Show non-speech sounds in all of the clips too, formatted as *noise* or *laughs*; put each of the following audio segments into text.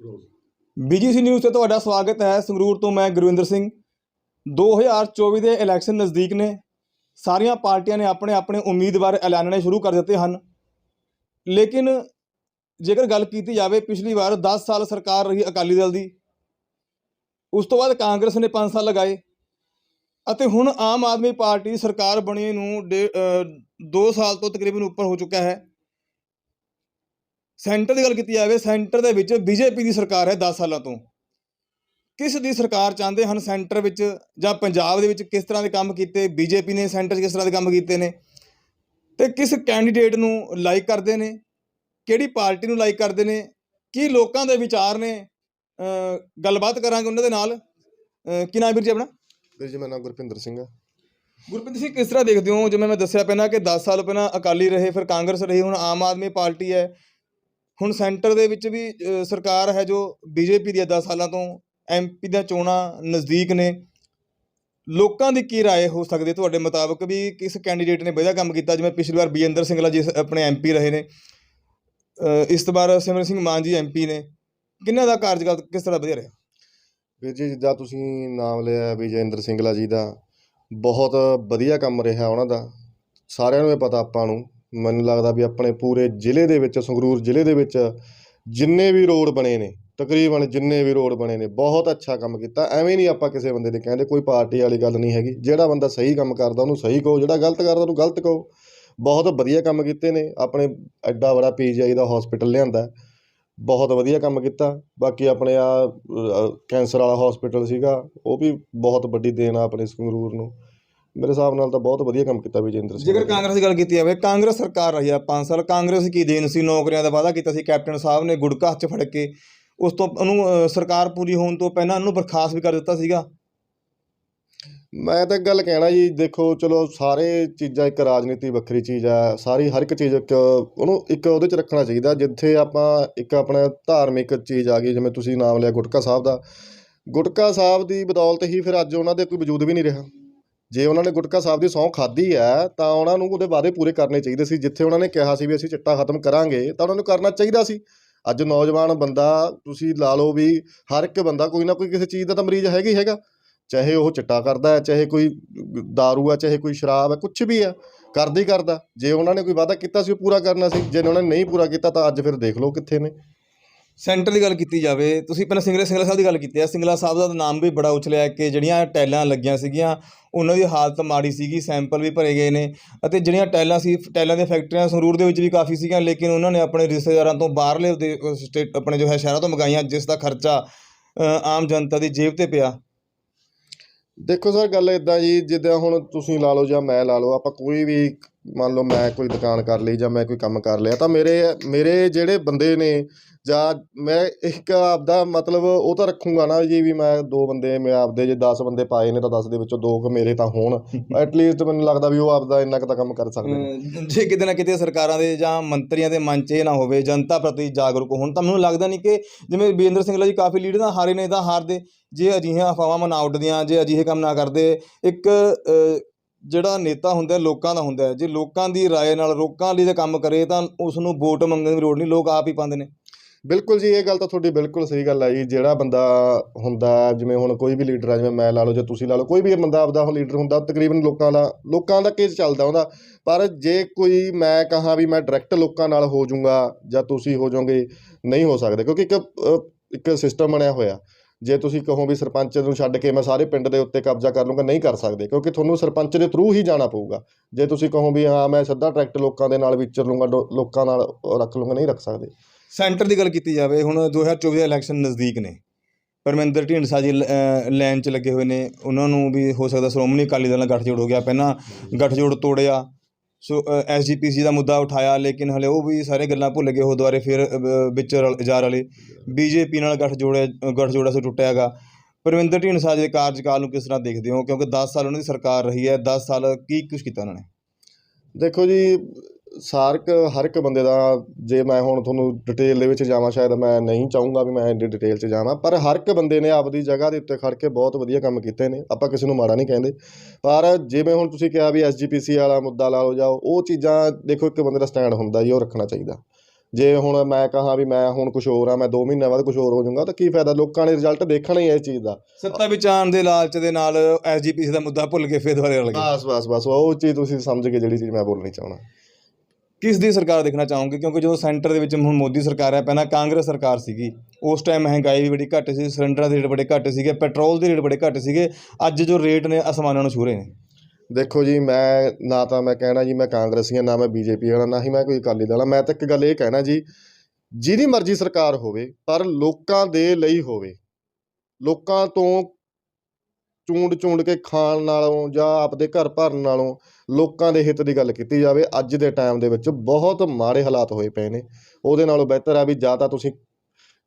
ਬੀਜੀਸੀ news ਤੇ ਤੁਹਾਡਾ ਸਵਾਗਤ ਹੈ। ਸੰਗਰੂਰ ਤੋਂ ਮੈਂ ਗੁਰਵਿੰਦਰ ਸਿੰਘ। 2024 ਦੇ ਇਲੈਕਸ਼ਨ ਨਜ਼ਦੀਕ ਨੇ। ਸਾਰੀਆਂ ਪਾਰਟੀਆਂ ਨੇ ਆਪਣੇ ਆਪਣੇ ਉਮੀਦਵਾਰ ਐਲਾਨਣੇ ਸ਼ੁਰੂ ਕਰ ਦਿੱਤੇ ਹਨ। ਲੇਕਿਨ ਜੇਕਰ ਗੱਲ ਕੀਤੀ ਜਾਵੇ, ਪਿਛਲੀ ਵਾਰ 10 ਸਾਲ ਸਰਕਾਰ ਰਹੀ ਅਕਾਲੀ ਦਲ ਦੀ। ਉਸ ਤੋਂ ਬਾਅਦ ਕਾਂਗਰਸ ਨੇ 5 ਸਾਲ ਲਗਾਏ। ਅਤੇ ਹੁਣ ਆਮ ਆਦਮੀ ਪਾਰਟੀ ਸਰਕਾਰ ਬਣੀ ਨੂੰ 2 ਸਾਲ ਤੋਂ ਤਕਰੀਬਨ ਉੱਪਰ ਹੋ ਚੁੱਕਾ ਹੈ। ਸੈਂਟਰ ਦੀ ਗੱਲ ਕੀਤੀ ਜਾਵੇ ਸੈਂਟਰ ਦੇ ਵਿੱਚ ਬੀਜੇਪੀ ਦੀ ਸਰਕਾਰ ਹੈ 10 ਸਾਲਾਂ ਤੋਂ। ਕਿਸ ਦੀ ਸਰਕਾਰ ਚਾਹੁੰਦੇ ਹਨ ਸੈਂਟਰ ਵਿੱਚ ਜਾਂ ਪੰਜਾਬ ਦੇ ਵਿੱਚ ਕਿਸ ਤਰ੍ਹਾਂ ਦੇ ਕੰਮ ਕੀਤੇ? ਬੀਜੇਪੀ ਨੇ ਸੈਂਟਰ 'ਚ ਕਿਸ ਤਰ੍ਹਾਂ ਦੇ ਕੰਮ ਕੀਤੇ ਨੇ? ਤੇ ਕਿਸ ਕੈਂਡੀਡੇਟ ਨੂੰ ਲਾਈਕ ਕਰਦੇ ਨੇ? ਕਿਹੜੀ ਪਾਰਟੀ ਨੂੰ ਲਾਈਕ ਕਰਦੇ ਨੇ? ਕੀ ਲੋਕਾਂ ਦੇ ਵਿਚਾਰ ਨੇ? ਗੱਲਬਾਤ ਕਰਾਂਗੇ ਉਹਨਾਂ ਦੇ ਨਾਲ। ਕੀ ਨਾਮ ਵੀਰ ਜੀ ਆਪਣਾ? ਵੀਰ ਜੀ ਮੇਰਾ ਨਾਮ ਗੁਰਪਿੰਦਰ ਸਿੰਘ ਆ। ਗੁਰਪ੍ਰੀਤ ਸਿੰਘ ਕਿਸ ਤਰ੍ਹਾਂ ਦੇਖਦੇ ਹੋ? ਜਿਵੇਂ ਮੈਂ ਦੱਸਿਆ ਪਹਿਲਾਂ ਕਿ 10 ਸਾਲ ਪਹਿਲਾਂ ਅਕਾਲੀ ਰਹੇ ਫਿਰ ਕਾਂਗਰਸ ਰਹੀ ਹੁਣ ਆਮ ਆਦਮੀ ਪਾਰਟੀ ਹੈ। ਹੁਣ ਸੈਂਟਰ ਦੇ ਵਿੱਚ ਵੀ ਅ, ਸਰਕਾਰ ਹੈ ਜੋ ਬੀਜੇਪੀ ਦੀ ਹੈ 10 ਸਾਲਾਂ ਤੋਂ ਐਮਪੀ ਦੀਆਂ ਚੋਣਾਂ ਨਜ਼ਦੀਕ ਨੇ ਲੋਕਾਂ ਦੀ ਕੀ رائے ਹੋ ਸਕਦੀ ਹੈ ਤੁਹਾਡੇ ਮੁਤਾਬਕ ਵੀ ਕਿਸ ਕੈਂਡੀਡੇਟ ਨੇ ਵਧੀਆ ਕੰਮ ਕੀਤਾ ਜਿਵੇਂ ਪਿਛਲੀ ਵਾਰ ਬੀਐੰਦਰ ਸਿੰਘਲਾ ਜੀ ਆਪਣੇ ਐਮਪੀ ਰਹੇ ਨੇ ਅ, ਇਸ ਵਾਰ ਸਿਮਰਨ ਸਿੰਘ ਮਾਨ ਜੀ ਐਮਪੀ ਨੇ ਕਿਹਨਾਂ ਦਾ ਕਾਰਜਕਾਲ ਕਿਸ ਤਰ੍ਹਾਂ ਵਧੀਆ ਰਿਹਾ ਵੀਰ ਜੀ ਜਿੱਦਾਂ ਤੁਸੀਂ ਨਾਮ ਲਿਆ ਵਿਜੇਂਦਰ ਸਿੰਗਲਾ ਜੀ ਦਾ ਬਹੁਤ ਵਧੀਆ ਕੰਮ ਰਿਹਾ ਉਹਨਾਂ ਦਾ ਸਾਰਿਆਂ ਨੂੰ ਇਹ ਪਤਾ ਆਪਾਂ ਨੂੰ ਮੈਨੂੰ ਲੱਗਦਾ ਵੀ ਆਪਣੇ ਪੂਰੇ ਜ਼ਿਲ੍ਹੇ ਦੇ ਵਿੱਚ, ਸੰਗਰੂਰ ਜ਼ਿਲ੍ਹੇ ਦੇ ਵਿੱਚ ਜਿੰਨੇ ਵੀ ਰੋਡ ਬਣੇ ਨੇ, ਤਕਰੀਬਨ ਜਿੰਨੇ ਵੀ ਰੋਡ ਬਣੇ ਨੇ, ਬਹੁਤ ਅੱਛਾ ਕੰਮ ਕੀਤਾ। ਐਵੇਂ ਨਹੀਂ ਆਪਾਂ ਕਿਸੇ ਬੰਦੇ ਦੇ ਕਹਿੰਦੇ ਕੋਈ ਪਾਰਟੀ ਵਾਲੀ ਗੱਲ ਨਹੀਂ ਹੈਗੀ। ਜਿਹੜਾ ਬੰਦਾ ਸਹੀ ਕੰਮ ਕਰਦਾ, ਉਹਨੂੰ ਸਹੀ ਕਹੋ। ਜਿਹੜਾ ਗਲਤ ਕਰਦਾ, ਉਹਨੂੰ ਗਲਤ ਕਹੋ। ਬਹੁਤ ਵਧੀਆ ਕੰਮ ਕੀਤੇ ਨੇ। ਆਪਣੇ ਐਡਾ ਬੜਾ ਪੀਜੀਆਈ ਦਾ ਹਸਪੀਟਲ ਲਿਆਂਦਾ। ਬਹੁਤ ਵਧੀਆ ਕੰਮ ਕੀਤਾ। ਬਾਕੀ ਆਪਣੇ ਆ ਕੈਂਸਰ ਵਾਲਾ ਹਸਪੀਟਲ ਸੀਗਾ। ਉਹ ਵੀ ਬਹੁਤ ਵੱਡੀ ਦੇਣ ਆ ਆਪਣੇ ਸੰਗਰੂਰ ਨੂੰ। ਮੇਰੇ ਹਿਸਾਬ ਨਾਲ ਤਾਂ ਬਹੁਤ ਵਧੀਆ ਕੰਮ ਕੀਤਾ ਵਿਜੇਂਦਰ ਸਿੰਘ ਜੇਕਰ। ਕਾਂਗਰਸ ਦੀ ਗੱਲ ਕੀਤੀ ਜਾਵੇ ਕਾਂਗਰਸ ਸਰਕਾਰ ਰਹੀ ਆ 5 ਸਾਲ ਕਾਂਗਰਸ ਕੀ ਦੇਣ ਸੀ? ਨੌਕਰੀਆਂ ਦਾ ਵਾਅਦਾ ਕੀਤਾ ਸੀ ਕੈਪਟਨ ਸਾਹਿਬ ਨੇ ਗੁੜਕਾ ਹੱਥ ਫੜ ਕੇ ਉਸ ਤੋਂ ਉਹਨੂੰ ਸਰਕਾਰ ਪੂਰੀ ਹੋਣ ਤੋਂ ਪਹਿਲਾਂ ਉਹਨੂੰ ਬਰਖਾਸਤ ਵੀ ਕਰ ਦਿੱਤਾ ਸੀਗਾ। ਮੈਂ ਤਾਂ ਗੱਲ ਕਹਿਣਾ ਜੀ ਦੇਖੋ ਚਲੋ ਸਾਰੇ ਚੀਜ਼ਾਂ ਇੱਕ ਰਾਜਨੀਤੀ ਵੱਖਰੀ ਚੀਜ਼ ਆ ਸਾਰੀ ਹਰ ਇੱਕ ਚੀਜ਼ ਇੱਕ ਉਹਨੂੰ ਇੱਕ ਉਹਦੇ 'ਚ ਰੱਖਣਾ ਚਾਹੀਦਾ ਜਿੱਥੇ ਆਪਾਂ ਇੱਕ ਆਪਣਾ ਧਾਰਮਿਕ ਚੀਜ਼ ਆ ਗਈ ਜਿਵੇਂ ਤੁਸੀਂ ਨਾਮ ਲਿਆ ਗੁਟਕਾ ਸਾਹਿਬ ਦਾ। ਗੁਟਕਾ ਸਾਹਿਬ ਦੀ ਬਦੌਲਤ ਹੀ ਫਿਰ ਅੱਜ ਉਹਨਾਂ ਦੇ ਕੋਈ ਵਜੂਦ ਵੀ ਨਹੀਂ ਰਿਹਾ। ਜੇ ਉਹਨਾਂ ਨੇ ਗੁਟਕਾ ਸਾਹਿਬ ਦੀ ਸਹੁੰ ਖਾਧੀ ਹੈ, ਤਾਂ ਉਹਨਾਂ ਨੂੰ ਉਹਦੇ ਵਾਅਦੇ ਪੂਰੇ ਕਰਨੇ ਚਾਹੀਦੇ ਸੀ। ਜਿੱਥੇ ਉਹਨਾਂ ਨੇ ਕਿਹਾ ਸੀ ਵੀ ਅਸੀਂ ਚਿੱਟਾ ਖਤਮ ਕਰਾਂਗੇ, ਤਾਂ ਉਹਨਾਂ ਨੂੰ ਕਰਨਾ ਚਾਹੀਦਾ ਸੀ। ਅੱਜ ਨੌਜਵਾਨ ਬੰਦਾ, ਤੁਸੀਂ ਲਾ ਲਓ ਵੀ ਹਰ ਇੱਕ ਬੰਦਾ ਕੋਈ ਨਾ ਕੋਈ ਕਿਸੇ ਚੀਜ਼ ਦਾ ਤਾਂ ਮਰੀਜ਼ ਹੈਗਾ ਹੀ ਹੈਗਾ। ਚਾਹੇ ਉਹ ਚਿੱਟਾ ਕਰਦਾ ਹੈ, ਚਾਹੇ ਕੋਈ दारू ਹੈ, ਚਾਹੇ ਕੋਈ ਸ਼ਰਾਬ ਹੈ ਕੁਝ ਵੀ ਹੈ, ਕਰਦਾ ਹੀ ਕਰਦਾ। ਜੇ ਉਹਨਾਂ ਨੇ ਕੋਈ ਵਾਅਦਾ ਕੀਤਾ ਸੀ, ਉਹ ਪੂਰਾ ਕਰਨਾ ਸੀ। ਜੇ ਉਹਨਾਂ ਨੇ ਨਹੀਂ ਪੂਰਾ ਕੀਤਾ, ਤਾਂ ਅੱਜ ਫਿਰ ਦੇਖ ਲਓ ਕਿੱਥੇ ਨੇ। ਸੈਂਟਰ ਦੀ ਗੱਲ ਕੀਤੀ ਜਾਵੇ, ਤੁਸੀਂ ਪਹਿਲਾਂ ਸਿੰਗਲਾ ਸਿੰਗਲਾ ਸਾਹਿਬ ਦੀ ਗੱਲ ਕੀਤੀ ਹੈ ਸਿੰਗਲਾ ਸਾਹਿਬ ਦਾ ਨਾਮ ਵੀ ਬੜਾ ਉਛਲਿਆ ਕਿ ਜਿਹੜੀਆਂ ਟੈਲਾਂ ਲੱਗੀਆਂ ਸੀਗੀਆਂ, ਉਹਨਾਂ ਦੀ ਹਾਲਤ ਮਾੜੀ ਸੀਗੀ, ਸੈਂਪਲ ਵੀ ਭਰੇ ਗਏ ਨੇ ਅਤੇ ਜਿਹੜੀਆਂ ਟੈਲਾਂ ਸੀ, ਟੈਲਾਂ ਦੀਆਂ ਫੈਕਟਰੀਆਂ ਸੰਗਰੂਰ ਦੇ ਵਿੱਚ ਵੀ ਕਾਫੀ ਸੀਗੀਆਂ, ਲੇਕਿਨ ਉਹਨਾਂ ਨੇ ਆਪਣੇ ਰਿਸ਼ਤੇਦਾਰਾਂ ਤੋਂ ਬਾਹਰਲੇ ਦੇ ਸਟੇਟ, ਆਪਣੇ ਜੋ ਹੈ ਸ਼ਹਿਰਾਂ ਤੋਂ ਮੰਗਾਈਆਂ, ਜਿਸ ਦਾ ਖਰਚਾ ਆਮ ਜਨਤਾ ਦੀ ਜੇਬ ਤੇ ਪਿਆ। ਦੇਖੋ ਸਰ, ਗੱਲ ਇਦਾਂ ਜੀ, ਜਿੱਦਾਂ ਹੁਣ ਤੁਸੀਂ ਲਾ ਲਓ ਜਾਂ ਮੈਂ ਲਾ ਲਓ, ਆਪਾਂ ਕੋਈ ਵੀ ਮੰਨ ਲਓ ਮੈਂ ਕੋਈ ਦੁਕਾਨ ਕਰ ਲਈ ਜਾਂ ਮੈਂ ਕੋਈ ਕੰਮ ਕਰ ਲਿਆ ਤਾਂ ਮੇਰੇ ਮੇਰੇ ਜਿਹੜੇ ਬੰਦੇ ਨੇ ਜਾਂ ਮੈਂ ਇੱਕ ਆਪਦਾ ਮਤਲਬ ਉਹ ਤਾਂ ਰੱਖੂੰਗਾ ਨਾ ਜੀ ਵੀ ਮੈਂ ਦੋ ਬੰਦੇ ਮੈਂ ਆਪਦੇ ਜੇ 10 ਬੰਦੇ ਪਾਏ ਨੇ ਤਾਂ 10 ਦੇ ਵਿੱਚੋਂ ਦੋ ਕੁ ਮੇਰੇ ਤਾਂ ਹੋਣ। *laughs* ਐਟਲੀਸਟ ਮੈਨੂੰ ਲੱਗਦਾ ਵੀ ਉਹ ਆਪਦਾ ਇੰਨਾ ਕੁ ਤਾਂ ਕੰਮ ਕਰ ਸਕਦੇ ਨੇ। ਜੇ ਕਿਤੇ ਨਾ ਕਿਤੇ ਸਰਕਾਰਾਂ ਦੇ ਜਾਂ ਮੰਤਰੀਆਂ ਦੇ ਮਨ 'ਚ ਇਹ ਨਾ ਹੋਵੇ ਜਨਤਾ ਪ੍ਰਤੀ ਜਾਗਰੂਕ ਹੋਣ ਤਾਂ ਮੈਨੂੰ ਲੱਗਦਾ ਨਹੀਂ ਕਿ ਜਿਵੇਂ ਬੀਰੇਂਦਰ ਸਿੰਘਲਾ ਜੀ ਕਾਫੀ ਲੀਡਰ ਤਾਂ ਹਾਰੇ ਨੇ ਤਾਂ ਹਾਰਦੇ। ਜੇ ਅਜਿਹੀਆਂ ਅਫਵਾਹਾਂ ਮਨਾ ਉੱਡਦੀਆਂ ਜੇ ਅਜਿਹੇ ਕੰਮ ਨਾ ਕਰਦੇ ਇੱਕ ਜਿਹੜਾ ਨੇਤਾ ਹੁੰਦਾ ਲੋਕਾਂ ਦਾ ਹੁੰਦਾ ਹੈ। ਜੇ ਲੋਕਾਂ ਦੀ رائے ਨਾਲ ਲੋਕਾਂ ਲਈ ਦਾ ਕੰਮ ਕਰੇ ਤਾਂ ਉਸ ਨੂੰ ਵੋਟ ਮੰਗਣ ਦੀ ਲੋੜ ਨਹੀਂ ਲੋਕ ਆਪ ਹੀ ਪਾਉਂਦੇ ਨੇ ਬਿਲਕੁਲ ਜੀ ਇਹ ਗੱਲ ਤਾਂ ਤੁਹਾਡੀ ਬਿਲਕੁਲ ਸਹੀ ਗੱਲ ਹੈ ਜੀ ਜਿਹੜਾ ਬੰਦਾ ਹੁੰਦਾ ਜਿਵੇਂ ਹੁਣ ਕੋਈ ਵੀ ਲੀਡਰ ਆ ਜਿਵੇਂ ਮੈਂ ਲਾ ਲਓ ਜਾਂ ਤੁਸੀਂ ਲਾ ਲਓ ਕੋਈ ਵੀ ਬੰਦਾ ਆਪਦਾ ਉਹ ਲੀਡਰ ਹੁੰਦਾ ਤਕਰੀਬਨ ਲੋਕਾਂ ਦਾ ਲੋਕਾਂ ਦਾ ਕੇਸ ਚੱਲਦਾ ਉਹਦਾ ਪਰ ਜੇ ਕੋਈ ਮੈਂ ਕਹਾਂ ਵੀ ਮੈਂ ਡਾਇਰੈਕਟ ਲੋਕਾਂ ਨਾਲ ਹੋ ਜਾਊਂਗਾ ਜਾਂ ਤੁਸੀਂ ਹੋ ਜਾਓਗੇ ਨਹੀਂ ਹੋ ਸਕਦੇ ਕਿਉਂਕਿ ਇੱਕ ਅ, ਇੱਕ ਸਿਸਟਮ ਬਣਿਆ ਹੋਇਆ ਜੇ ਤੁਸੀਂ ਕਹੋ ਵੀ ਸਰਪੰਚ ਨੂੰ ਛੱਡ ਕੇ ਮੈਂ ਸਾਰੇ ਪਿੰਡ ਦੇ ਉੱਤੇ ਕਬਜ਼ਾ ਕਰ ਲੂੰਗਾ ਨਹੀਂ ਕਰ ਸਕਦੇ, ਕਿਉਂਕਿ ਤੁਹਾਨੂੰ ਸਰਪੰਚ ਦੇ ਥਰੂ ਹੀ ਜਾਣਾ ਪਊਗਾ। ਜੇ ਤੁਸੀਂ ਕਹੋ ਵੀ ਹਾਂ, ਮੈਂ ਸਿੱਧਾ ਟਰੈਕਟ ਲੋਕਾਂ ਦੇ ਨਾਲ ਵਿਚਰ ਲੂੰਗਾ ਲੋਕਾਂ ਨਾਲ ਰੱਖ ਲੂੰਗਾ ਨਹੀਂ ਰੱਖ ਸਕਦੇ। ਸੈਂਟਰ ਦੀ ਗੱਲ ਕੀਤੀ ਜਾਵੇ, ਹੁਣ 2024 ਦੇ ਇਲੈਕਸ਼ਨ ਨਜ਼ਦੀਕ ਨੇ। ਪਰਮਿੰਦਰ ਢੀਂਡਸਾ ਜੀ ਲਾਈਨ 'ਚ ਲੱਗੇ ਹੋਏ ਨੇ। ਉਹਨਾਂ ਨੂੰ ਵੀ ਹੋ ਸਕਦਾ ਸ਼੍ਰੋਮਣੀ ਅਕਾਲੀ ਦਲ ਨਾਲ ਗੱਠਜੋੜ ਹੋ ਗਿਆ। ਪਹਿਲਾਂ ਗੱਠਜੋੜ ਤੋੜਿਆ ਸੋ ਐਸਜੀਪੀਸੀ ਦਾ ਮੁੱਦਾ ਉਠਾਇਆ ਲੇਕਿਨ ਹਲੇ ਉਹ ਵੀ ਸਾਰੇ ਗੱਲਾਂ ਭੁੱਲ ਗਏ ਉਹ ਦੁਆਰੇ ਫਿਰ ਅ, ਵਿੱਚ ਰਲ- ਜਾ ਰਲੇ। ਬੀਜੇਪੀ ਨਾਲ ਗੱਠਜੋੜਿਆ ਗੱਠਜੋੜਾ ਸੇ ਟੁੱਟਿਆਗਾ ਪਰਮਿੰਦਰ ਢੀਂਡਸਾ ਜੀ ਦੇ ਕਾਰਜਕਾਲ ਨੂੰ ਕਿਸ ਤਰ੍ਹਾਂ ਦੇਖਦੇ ਹੋ? ਕਿਉਂਕਿ 10 ਸਾਲ ਉਹਨਾਂ ਦੀ ਸਰਕਾਰ ਰਹੀ ਹੈ 10 ਸਾਲ ਕੀ ਕੁਛ ਕੀਤਾ ਉਹਨਾਂ ਨੇ? ਦੇਖੋ ਜੀ ਸਾਰਕ ਹਰ ਇੱਕ ਬੰਦੇ ਦਾ ਜੇ ਮੈਂ ਹੁਣ ਤੁਹਾਨੂੰ ਡਿਟੇਲ ਦੇ ਵਿੱਚ ਜਾਵਾਂ ਸ਼ਾਇਦ ਮੈਂ ਨਹੀਂ ਚਾਹੂੰਗਾ ਵੀ ਮੈਂ ਇੰਨੀ ਡਿਟੇਲ 'ਚ ਜਾਵਾਂ ਪਰ ਹਰ ਇੱਕ ਬੰਦੇ ਨੇ ਆਪਦੀ ਜਗ੍ਹਾ ਦੇ ਉੱਤੇ ਖੜ ਕੇ ਬਹੁਤ ਵਧੀਆ ਕੰਮ ਕੀਤੇ ਨੇ ਆਪਾਂ ਕਿਸੇ ਨੂੰ ਮਾੜਾ ਨਹੀਂ ਕਹਿੰਦੇ। ਪਰ ਜਿਵੇਂ ਹੁਣ ਤੁਸੀਂ ਕਿਹਾ ਵੀ ਐਸਜੀਪੀਸੀ ਵਾਲਾ ਮੁੱਦਾ ਲਾ ਲਓ ਜਾਓ ਉਹ ਚੀਜ਼ਾਂ ਦੇਖੋ ਇੱਕ ਬੰਦੇ ਦਾ ਸਟੈਂਡ ਹੁੰਦਾ ਜੀ ਉਹ ਰੱਖਣਾ ਚਾਹੀਦਾ। ਜੇ ਹੁਣ ਮੈਂ ਕਹਾਂ ਵੀ ਮੈਂ ਹੁਣ ਕੁਝ ਹੋਰ ਆ ਮੈਂ 2 ਮਹੀਨਿਆਂ ਬਾਅਦ ਕੁਝ ਹੋਰ ਹੋ ਜਾਊਂਗਾ ਤਾਂ ਕੀ ਫਾਇਦਾ? ਲੋਕਾਂ ਨੇ ਰਿਜ਼ਲਟ ਦੇਖਣਾ ਹੀ ਹੈ ਇਸ ਚੀਜ਼ ਦਾ। ਸੱਤਾ ਵਿੱਚ ਆਉਣ ਦੇ ਲਾਲਚ ਦੇ ਨਾਲ ਐਸਜੀਪੀਸੀ ਦਾ ਮੁੱਦਾ ਭੁੱਲ ਕੇ ਫੇਰ ਦੁਬਾਰੇ ਰਲ ਗਏ ਬਸ ਬਸ ਬਸ ਉਹ ਚੀਜ਼ ਤੁਸੀਂ ਸਮਝ ਕੇ ਜਿਹੜੀ ਚੀਜ਼ ਮੈਂ ਬੋਲਣੀ ਚਾਹਣਾ ਕਿਸ ਦੀ ਸਰਕਾਰ ਦੇਖਣਾ ਚਾਹੋਗੇ? ਕਿਉਂਕਿ ਜਦੋਂ ਸੈਂਟਰ ਦੇ ਵਿੱਚ ਹੁਣ ਮੋਦੀ ਸਰਕਾਰ ਹੈ, ਪਹਿਲਾਂ ਕਾਂਗਰਸ ਸਰਕਾਰ ਸੀਗੀ। ਉਸ ਟਾਈਮ ਮਹਿੰਗਾਈ ਵੀ ਬੜੀ ਘੱਟ ਸੀ, ਸਿਲੰਡਰਾਂ ਦੇ ਰੇਟ ਬੜੇ ਘੱਟ ਸੀਗੇ, ਪੈਟਰੋਲ ਦੇ ਰੇਟ ਬੜੇ ਘੱਟ ਸੀਗੇ। ਅੱਜ ਜੋ ਰੇਟ ਨੇ, ਅਸਮਾਨਾਂ ਨੂੰ ਛੂ ਰਹੇ ਨੇ। ਦੇਖੋ ਜੀ, ਮੈਂ ਨਾ ਤਾਂ ਮੈਂ ਕਹਿਣਾ ਜੀ, ਮੈਂ ਕਾਂਗਰਸੀ ਹਾਂ, ਨਾ ਮੈਂ ਬੀਜੇਪੀ ਵਾਲਾ, ਨਾ ਹੀ ਮੈਂ ਕੋਈ ਅਕਾਲੀ ਦਲ ਹਾਂ। ਮੈਂ ਤਾਂ ਇੱਕ ਗੱਲ ਇਹ ਕਹਿਣਾ ਜੀ, ਜਿਹਦੀ ਮਰਜ਼ੀ ਸਰਕਾਰ ਹੋਵੇ, ਪਰ ਲੋਕਾਂ ਦੇ ਲਈ ਹੋਵੇ। ਲੋਕਾਂ ਤੋਂ ਚੂੰਡ ਚੂੰਡ ਕੇ ਖਾਣ ਨਾਲੋਂ ਜਾਂ ਆਪਦੇ ਘਰ ਭਰਨ ਨਾਲੋਂ ਲੋਕਾਂ ਦੇ ਹਿੱਤ ਦੀ ਗੱਲ ਕੀਤੀ ਜਾਵੇ, ਅੱਜ ਦੇ ਟਾਈਮ ਦੇ ਵਿੱਚ ਬਹੁਤ ਮਾੜੇ ਹਾਲਾਤ ਹੋਏ ਪਏ ਨੇ। ਉਹਦੇ ਨਾਲੋਂ ਬਿਹਤਰ ਆ ਵੀ ਜਾਂ ਤਾਂ ਤੁਸੀਂ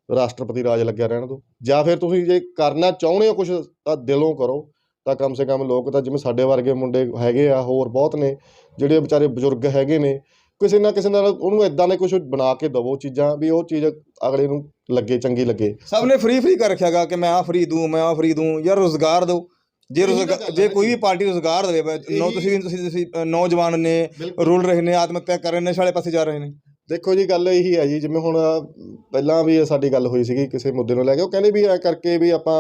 ਰਾਸ਼ਟਰਪਤੀ ਰਾਜ ਲੱਗਿਆ ਰਹਿਣ ਦਿਓ, ਜਾਂ ਫਿਰ ਤੁਸੀਂ ਜੇ ਕਰਨਾ ਚਾਹੁੰਦੇ ਹੋ ਕੁਝ ਤਾਂ ਦਿਲੋਂ ਕਰੋ। ਤਾਂ ਕਮ ਸੇ ਕਮ ਲੋਕ ਤਾਂ ਜਿਵੇਂ ਸਾਡੇ ਵਰਗੇ ਮੁੰਡੇ ਹੈਗੇ ਆ, ਹੋਰ ਬਹੁਤ ਨੇ, ਜਿਹੜੇ ਵਿਚਾਰੇ ਬਜ਼ੁਰਗ ਹੈਗੇ ਨੇ ਕਿਸੇ ਨਾ ਕਿਸੇ ਨਾਲ ਉਹਨੂੰ ਇਦਾਂ ਦੇ ਕੁਝ ਬਣਾ ਕੇ ਦਵੋ ਚੀਜ਼ਾਂ ਵੀ ਉਹ ਚੀਜ਼ ਅਗਲੇ ਨੂੰ ਲੱਗੇ ਚੰਗੀ ਲੱਗੇ। ਸਭ ਨੇ ਫ੍ਰੀ ਫ੍ਰੀ ਕਰ ਰੱਖਿਆਗਾ ਕਿ ਮੈਂ ਆ ਫ੍ਰੀ ਦੂੰ ਮੈਂ ਆ ਫ੍ਰੀ ਦੂੰ ਯਾਰ ਰੋਜ਼ਗਾਰ ਦਿਓ। ਜੇ ਰੋਜ਼ਗਾਰ ਜੇ ਕੋਈ ਵੀ। ਪਾਰਟੀ ਰੋਜ਼ਗਾਰ ਦੇਵੇ ਨੌ ਤੁਸੀਂ ਤੁਸੀਂ ਨੌਜਵਾਨ ਨੇ ਰੁਲ ਰਹੇ ਨੇ ਆਤਮ ਹੱਤਿਆ ਕਰ ਰਹੇ ਨੇ ਨਸ਼ੇ ਵਾਲੇ ਪਾਸੇ ਜਾ ਰਹੇ ਨੇ। ਦੇਖੋ ਜੀ ਗੱਲ ਇਹੀ ਹੈ ਜੀ ਜਿਵੇਂ ਹੁਣ ਪਹਿਲਾਂ ਵੀ ਸਾਡੀ ਗੱਲ ਹੋਈ ਸੀਗੀ ਕਿਸੇ ਮੁੱਦੇ ਨੂੰ ਲੈ ਕੇ ਉਹ ਕਹਿੰਦੇ ਵੀ ਐ ਕਰਕੇ ਵੀ ਆਪਾਂ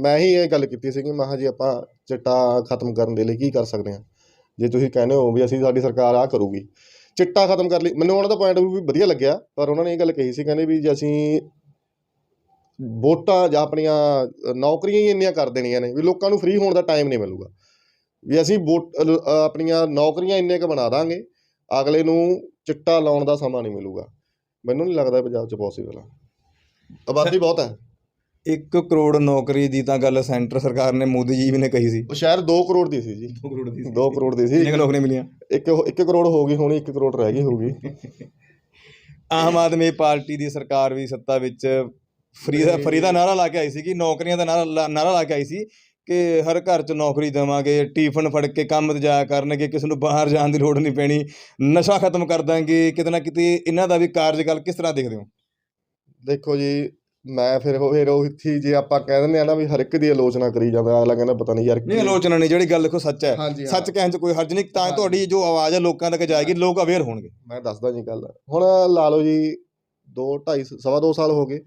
ਮੈਂ ਹੀ ਇਹ ਗੱਲ ਕੀਤੀ ਸੀਗੀ ਮੈਂ ਕਿਹਾ ਜੀ ਆਪਾਂ ਚਿੱਟਾ ਖਤਮ ਕਰਨ ਦੇ ਲਈ ਕੀ ਕਰ ਸਕਦੇ ਹਾਂ? ਜੇ ਤੁਸੀਂ ਕਹਿੰਦੇ ਹੋ ਵੀ ਅਸੀਂ ਸਾਡੀ ਸਰਕਾਰ ਆ ਕਰੂਗੀ ਚਿੱਟਾ ਖਤਮ ਕਰ ਲਈ। ਮੈਨੂੰ ਉਹਨਾਂ ਦਾ ਪੁਆਇੰਟ ਵੀ ਵਧੀਆ ਲੱਗਿਆ, ਪਰ ਉਹਨਾਂ ਨੇ ਇਹ ਗੱਲ ਕਹੀ ਸੀ, ਕਹਿੰਦੇ ਵੀ ਜੇ ਅਸੀਂ ਵੋਟਾਂ ਜਾਂ ਆਪਣੀਆਂ ਨੌਕਰੀਆਂ ਹੀ ਇੰਨੀਆਂ ਕਰ ਦੇਣੀਆਂ ਨੇ, ਵੀ ਲੋਕਾਂ ਨੂੰ ਫ੍ਰੀ ਹੋਣ ਦਾ ਟਾਈਮ ਨਹੀਂ ਮਿਲੂਗਾ। ਵੀ ਅਸੀਂ ਵੋਟ ਆਪਣੀਆਂ ਨੌਕਰੀਆਂ ਇੰਨੇ ਕੁ ਬਣਾ ਦਾਂਗੇ, ਅਗਲੇ ਨੂੰ ਚਿੱਟਾ ਲਾਉਣ ਦਾ ਸਮਾਂ ਨਹੀਂ ਮਿਲੂਗਾ। ਮੈਨੂੰ ਨਹੀਂ ਲੱਗਦਾ ਪੰਜਾਬ 'ਚ ਪੋਸੀਬਲ ਆ। ਆਬਾਦੀ ਬਹੁਤ ਹੈ 1 ਕਰੋੜ ਨੌਕਰੀ ਦੀ ਤਾਂ ਗੱਲ ਸੈਂਟਰ ਸਰਕਾਰ ਨੇ ਮੋਦੀ ਜੀ ਵੀ ਨੇ ਕਹੀ ਸੀ। ਉਹ ਸ਼ਹਿਰ 2 ਕਰੋੜ ਦੀ ਸੀ ਜੀ। 2 ਕਰੋੜ ਦੀ 2 ਕਰੋੜ ਦੀ ਸੀ। ਕਿੰਨੇ ਕੁ ਨੌਕਰੀਆਂ ਮਿਲੀਆਂ। ਇੱਕ 1 ਕਰੋੜ ਹੋ ਗਈ ਹੁਣ 1 ਕਰੋੜ ਰਹਿ ਗਈ ਹੋਊਗੀ। ਆਮ ਆਦਮੀ ਪਾਰਟੀ ਦੀ ਸਰਕਾਰ ਵੀ ਸੱਤਾ ਵਿੱਚ ਫਰੀ ਦਾ ਫਰੀ ਦਾ ਨਾਰਾ ਲਾ ਕੇ ਆਈ ਸੀ ਕਿ ਨੌਕਰੀਆਂ ਦਾ ਨਾਰਾ ਲਾ- ਨਾਰਾ ਲਾ ਕੇ ਆਈ ਸੀ ਕਿ ਹਰ ਘਰ 'ਚ ਨੌਕਰੀ ਦੇਵਾਂਗੇ ਟੀਫਨ ਫੜ ਕੇ ਕੰਮ ਤੇ ਜਾਇਆ ਕਰਨਗੇ ਕਿਸੇ ਨੂੰ ਬਾਹਰ ਜਾਣ ਦੀ ਲੋੜ ਨਹੀਂ ਪੈਣੀ। ਨਸ਼ਾ ਖਤਮ ਕਰ ਦਾਂਗੇ। ਕਿਤੇ ਨਾ ਕਿਤੇ ਇਹਨਾਂ ਦਾ ਵੀ ਕਾਰਜਕਾਲ ਕਿਸ ਤਰ੍ਹਾਂ ਦੇਖਦੇ ਹੋ? ਦੇਖੋ ਜੀ ਮੈਂ ਫਿਰ ਉਹ ਫਿਰ ਉਹ ਇੱਥੇ ਜੇ ਆਪਾਂ ਕਹਿ ਦਿੰਦੇ ਆ ਨਾ ਵੀ ਹਰ ਇੱਕ ਦੀ ਆਲੋਚਨਾ ਕਰੀ ਜਾਂਦਾ ਅਗਲਾ ਕਹਿੰਦਾ ਪਤਾ ਨਹੀਂ ਯਾਰ ਨਹੀਂ ਆਲੋਚਨਾ ਨਹੀਂ ਜਿਹੜੀ ਗੱਲ ਦੇਖੋ ਸੱਚ ਹੈ। ਹਾਂਜੀ, ਹਾਂ। ਸੱਚ ਕਹਿਣ 'ਚ ਕੋਈ ਹਰਜ ਨਹੀਂ ਤਾਂ। ਤੁਹਾਡੀ ਜੋ ਆਵਾਜ਼ ਹੈ ਲੋਕਾਂ ਤੱਕ ਜਾਏਗੀ ਲੋਕ ਅਵੇਅਰ ਹੋਣਗੇ। ਮੈਂ ਦੱਸਦਾ ਜੀ ਗੱਲ। ਹੁਣ ਲਾ ਲਓ ਜੀ 2 2.5 ਸਵਾ 2 ਸਾਲ ਹੋ ਗਏ।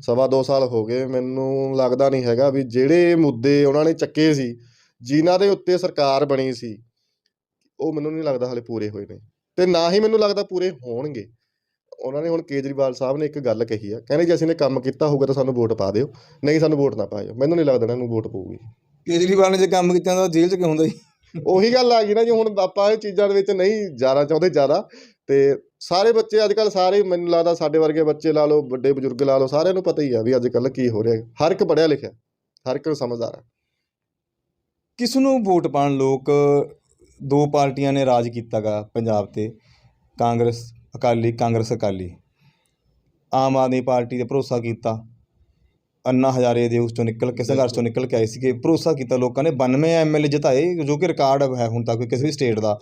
ਸਵਾ 2 ਸਾਲ ਹੋ ਗਏ ਮੈਨੂੰ ਲੱਗਦਾ ਨਹੀਂ ਹੈਗਾ ਵੀ ਜਿਹੜੇ ਮੁੱਦੇ ਉਹਨਾਂ ਨੇ ਚੱਕੇ ਸੀ ਜਿਨ੍ਹਾਂ ਦੇ ਉੱਤੇ ਸਰਕਾਰ ਬਣੀ ਸੀ ਉਹ ਮੈਨੂੰ ਨਹੀਂ ਲੱਗਦਾ ਹਲੇ ਪੂਰੇ ਹੋਏ ਨੇ। ਤੇ ਨਾ ਹੀ ਮੈਨੂੰ ਲੱਗਦਾ ਪੂਰੇ ਹੋਣਗੇ। ਉਹਨਾਂ ਨੇ ਹੁਣ ਕੇਜਰੀਵਾਲ ਸਾਹਿਬ ਨੇ ਇੱਕ ਗੱਲ ਕਹੀ ਆ ਕਹਿੰਦੇ ਜੇ ਅਸੀਂ ਨੇ ਕੰਮ ਕੀਤਾ ਹੋਊਗਾ ਤਾਂ ਸਾਨੂੰ ਵੋਟ ਪਾ ਦਿਓ ਨਹੀਂ ਸਾਨੂੰ ਵੋਟ ਨਾ ਪਾਇਓ ਮੈਨੂੰ ਨਹੀਂ ਲੱਗਦਾ ਇਹਨਾਂ ਨੂੰ ਵੋਟ ਪਊਗੀ ਕੇਜਰੀਵਾਲ ਨੇ ਜੇ ਕੰਮ ਕੀਤਾ ਤਾਂ ਜੇਲ੍ਹ 'ਚ ਕਿਉਂ ਹੁੰਦਾ ਜੀ ਉਹੀ ਗੱਲ ਆ ਗਈ ਨਾ ਜੀ ਹੁਣ ਆਪਾਂ ਇਹ ਚੀਜ਼ਾਂ ਦੇ ਵਿੱਚ ਨਹੀਂ ਜਾਣਾ ਚਾਹੁੰਦੇ ਜ਼ਿਆਦਾ ਤੇ ਸਾਰੇ ਬੱਚੇ ਅੱਜ ਕੱਲ ਸਾਰੇ ਮੈਨੂੰ ਲੱਗਦਾ ਸਾਡੇ ਵਰਗੇ ਬੱਚੇ ਲਾ ਲਓ ਵੱਡੇ ਬਜ਼ੁਰਗ ਲਾ ਲਓ ਸਾਰਿਆਂ ਨੂੰ ਪਤਾ ਹੀ ਆ ਵੀ ਅੱਜ ਕੱਲ ਕੀ ਹੋ ਰਿਹਾ। ਹਰ ਇੱਕ ਪੜ੍ਹਿਆ ਲਿਖਿਆ ਹਰ ਇੱਕ ਸਮਝਦਾਰ ਹੈ ਕਿਸ ਨੂੰ ਵੋਟ ਪਾਣ ਲੋਕ ਦੋ ਪਾਰਟੀਆਂ ਨੇ ਰਾਜ ਕੀਤਾਗਾ ਪੰਜਾਬ ਤੇ ਕਾਂਗਰਸ ਅਕਾਲੀ ਕਾਂਗਰਸ ਅਕਾਲੀ। ਆਮ ਆਦਮੀ ਪਾਰਟੀ ਤੇ ਭਰੋਸਾ ਕੀਤਾ। ਅੰਨਾ ਹਜ਼ਾਰੇ ਦੇ ਉਸ ਚੋਂ ਨਿਕਲ ਕੇ ਸੰਘਰਸ਼ ਚੋਂ ਨਿਕਲ ਕੇ ਆਏ ਸੀਗੇ। ਭਰੋਸਾ ਕੀਤਾ ਲੋਕਾਂ ਨੇ। 92 ਐਮਐਲਏ ਜਿਤਾਏ ਜੋ ਕਿ ਰਿਕਾਰਡ ਹੈ ਹੁਣ ਤੱਕ ਕਿਸੇ ਵੀ ਸਟੇਟ ਦਾ।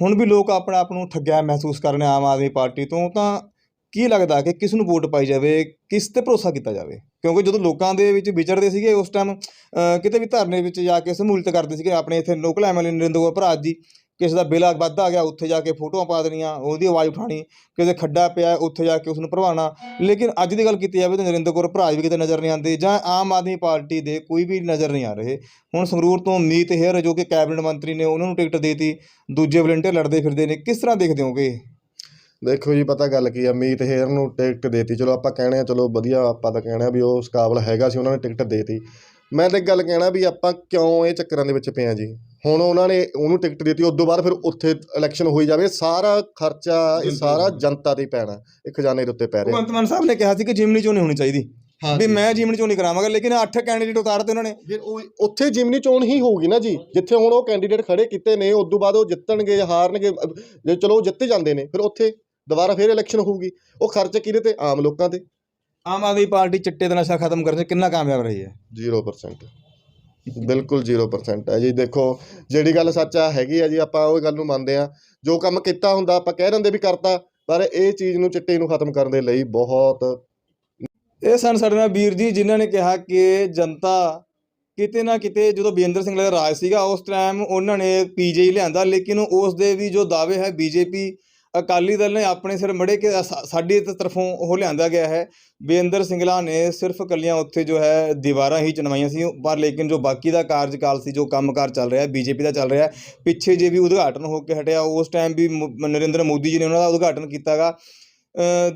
ਹੁਣ ਵੀ ਲੋਕ ਆਪਣਾ ਆਪ ਨੂੰ ਠੱਗਿਆ ਮਹਿਸੂਸ ਕਰ ਰਹੇ ਆਮ ਆਦਮੀ ਪਾਰਟੀ ਤੋਂ। ਤਾਂ ਕੀ ਲੱਗਦਾ ਕਿ ਕਿਸ ਨੂੰ ਵੋਟ ਪਾਈ ਜਾਵੇ ਕਿਸ ਤੇ ਭਰੋਸਾ ਕੀਤਾ ਜਾਵੇ? ਕਿਉਂਕਿ ਜਦੋਂ ਲੋਕਾਂ ਦੇ ਵਿੱਚ ਵਿਚਰਦੇ ਸੀਗੇ ਉਸ ਟਾਈਮ ਕਿਤੇ ਵੀ ਧਰਨੇ ਵਿੱਚ ਜਾ ਕੇ ਸਮੂਲਤ ਕਰਦੇ ਸੀਗੇ ਆਪਣੇ ਇੱਥੇ ਲੋਕਲ ਐਮਐਲਏ ਨਰਿੰਦਰ ਭਰਾਜ ਜੀ ਕਿਸੇ ਦਾ ਬਿੱਲ ਵੱਧ ਆ ਗਿਆ, ਉੱਥੇ ਜਾ ਕੇ ਫੋਟੋਆਂ ਪਾ ਦੇਣੀਆਂ, ਉਹਦੀ ਆਵਾਜ਼ ਉਠਾਣੀ ਕਿਸੇ ਖੱਡਾ ਪਿਆ, ਉੱਥੇ ਜਾ ਕੇ ਉਸ ਨੂੰ ਭਰਵਾਉਣਾ। ਲੇਕਿਨ ਅੱਜ ਦੀ ਗੱਲ ਕੀਤੀ ਜਾਵੇ ਤਾਂ ਨਰਿੰਦਰ ਕੌਰ ਭਰਾਜ ਵੀ ਕਿਤੇ ਨਜ਼ਰ ਨਹੀਂ ਆਉਂਦੇ ਜਾਂ ਆਮ ਆਦਮੀ ਪਾਰਟੀ ਦੇ ਕੋਈ ਵੀ ਨਜ਼ਰ ਨਹੀਂ ਆ ਰਹੇ। ਹੁਣ ਸੰਗਰੂਰ ਤੋਂ ਮੀਤ ਹੇਅਰ ਜੋ ਕਿ ਕੈਬਨਿਟ ਮੰਤਰੀ ਨੇ ਉਹਨਾਂ ਨੂੰ ਟਿਕਟ ਦੇਤੀ, ਦੂਜੇ ਵਲੰਟੀਅਰ ਲੜਦੇ ਫਿਰਦੇ ਨੇ, ਕਿਸ ਤਰ੍ਹਾਂ ਦੇਖਦੇ ਹੋਗੇ? ਦੇਖੋ ਜੀ, ਪਤਾ ਗੱਲ ਕੀ ਆ, ਮੀਤ ਹੇਰ ਨੂੰ ਟਿਕਟ ਦੇਤੀ। ਚਲੋ ਆਪਾਂ ਕਹਿਣੇ ਆ, ਚਲੋ ਵਧੀਆ ਆਪਾਂ ਤਾਂ ਕਹਿਣਾ ਵੀ ਉਹ ਉਸ ਕਾਬਲ ਹੈਗਾ ਸੀ, ਉਹਨਾਂ ਨੇ ਟਿਕਟ ਦੇਤੀ। ਮੈਂ ਤਾਂ ਇੱਕ ਗੱਲ ਕਹਿਣਾ ਵੀ ਆਪਾਂ ਕਿਉਂ ਇਹ ਚੱਕਰਾਂ ਦੇ ਵਿੱਚ ਪਏ ਆ ਜੀ? ਹੁਣ ਉਹਨਾਂ ਨੇ ਉਹਨੂੰ ਟਿਕਟ ਦਿੱਤੀ ਉਸ ਤੋਂ ਬਾਅਦ ਫਿਰ ਉੱਥੇ ਇਲੈਕਸ਼ਨ ਹੋਈ ਜਾਵੇ ਸਾਰਾ ਖਰਚਾ ਇਹ ਸਾਰਾ ਜਨਤਾ ਤੇ ਹੀ ਪੈਣਾ ਇਹ ਖਜ਼ਾਨੇ ਦੇ ਉੱਤੇ ਪੈ ਰਿਹਾ। ਭਗਵੰਤ ਮਾਨ ਸਾਹਿਬ ਨੇ ਕਿਹਾ ਸੀ ਕਿ ਜਿਮਨੀ ਚੋਂ ਨਹੀਂ ਹੋਣੀ ਚਾਹੀਦੀ। ਵੀ ਮੈਂ ਜਿਮਨੀ ਚੋਂ ਨਹੀਂ ਕਰਾਵਾਂਗਾ ਲੇਕਿਨ 8 ਕੈਂਡੀਡੇਟ ਉਤਾਰਤੇ ਉਹਨਾਂ ਨੇ। ਫਿਰ ਉਹ ਉੱਥੇ ਜਿਮਨੀ ਚੋਣ ਹੀ ਹੋਊਗੀ ਨਾ ਜੀ ਜਿੱਥੇ ਹੁਣ ਉਹ ਕੈਂਡੀਡੇਟ ਖੜੇ ਕੀਤੇ ਨੇ ਉਸ ਤੋਂ ਬਾਅਦ ਉਹ ਜਿੱਤਣਗੇ ਜਾਂ ਹਾਰਨਗੇ ਅਹ ਜੇ ਚਲੋ ਉਹ ਜਿੱਤੇ ਜਾਂਦੇ ਨੇ ਫਿਰ ਉੱਥੇ ਦੁਬਾਰਾ ਫਿਰ ਇਲੈਕਸ਼ਨ ਹੋਊਗੀ। ਉਹ ਖਰਚ ਕਿਹਦੇ ਤੇ? ਆਮ ਲੋਕਾਂ ਤੇ। ਆਮ ਆਦਮੀ ਪਾਰਟੀ ਚਿੱਟੇ ਦਾ ਨਸ਼ਾ ਖਤਮ ਕਰਨ 'ਚ ਕਿੰਨਾ ਕਾਮਯਾਬ ਰਹੀ ਹੈ? 0% ਬਿਲਕੁਲ 0% ਹੈ ਜੀ। ਦੇਖੋ, ਜਿਹੜੀ ਗੱਲ ਸੱਚ ਹੈਗੀ ਆ ਜੀ, ਆਪਾਂ ਉਹ ਗੱਲ ਨੂੰ ਮੰਨਦੇ ਆ। ਜੋ ਕੰਮ ਕੀਤਾ ਹੁੰਦਾ, ਆਪਾਂ ਕਹਿ ਦਿੰਦੇ ਵੀ ਕਰਤਾ, ਪਰ ਇਹ ਚੀਜ਼ ਨੂੰ, ਚਿੱਟੇ ਨੂੰ ਖਤਮ ਕਰਨ ਦੇ ਲਈ ਬਹੁਤ ਇਹ ਸਨ ਸਾਡੇ ਨਾਲ ਵੀਰ ਜੀ, ਜਿਨ੍ਹਾਂ ਨੇ ਕਿਹਾ ਕਿ ਜਨਤਾ ਕਿਤੇ ਨਾ ਕਿਤੇ, ਜਦੋਂ ਬੀਜੇਂਦਰ ਸਿੰਘ ਦਾ ਰਾਜ ਸੀਗਾ, ਉਸ ਟਾਈਮ ਉਹਨਾਂ ਨੇ ਪੀਜੀਆਈ ਲਿਆਂਦਾ, ਲੇਕਿਨ ਉਸ ਦੇ ਵੀ ਜੋ ਦਾਅਵੇ ਹੈ ਬੀਜੇਪੀ ਅਕਾਲੀ ਦਲ ਨੇ ਆਪਣੇ ਸਿਰ ਮੜੇ ਕੇ ਸਾਡੀ ਤਰਫੋਂ ਉਹ ਲਿਆਂਦਾ ਗਿਆ ਹੈ। ਬੇਅੰਦਰ ਸਿੰਗਲਾ ਨੇ ਸਿਰਫ ਕੱਲੀਆਂ ਉੱਥੇ ਜੋ ਹੈ ਦੀਵਾਰਾਂ ਹੀ ਚਣਵਾਈਆਂ ਸੀ ਪਰ ਲੇਕਿਨ ਜੋ ਬਾਕੀ ਦਾ ਕਾਰਜਕਾਲ ਸੀ ਜੋ ਕੰਮਕਾਰ ਚੱਲ ਰਿਹਾ ਬੀਜੇਪੀ ਦਾ ਚੱਲ ਰਿਹਾ ਹੈ, ਪਿੱਛੇ ਜੇ ਵੀ ਉਦਘਾਟਨ ਹੋ ਕੇ ਹਟਿਆ ਉਸ ਟਾਈਮ ਵੀ ਮ- ਨਰਿੰਦਰ ਮੋਦੀ ਜੀ ਨੇ ਉਹਨਾਂ ਦਾ ਉਦਘਾਟਨ ਕੀਤਾਗਾ।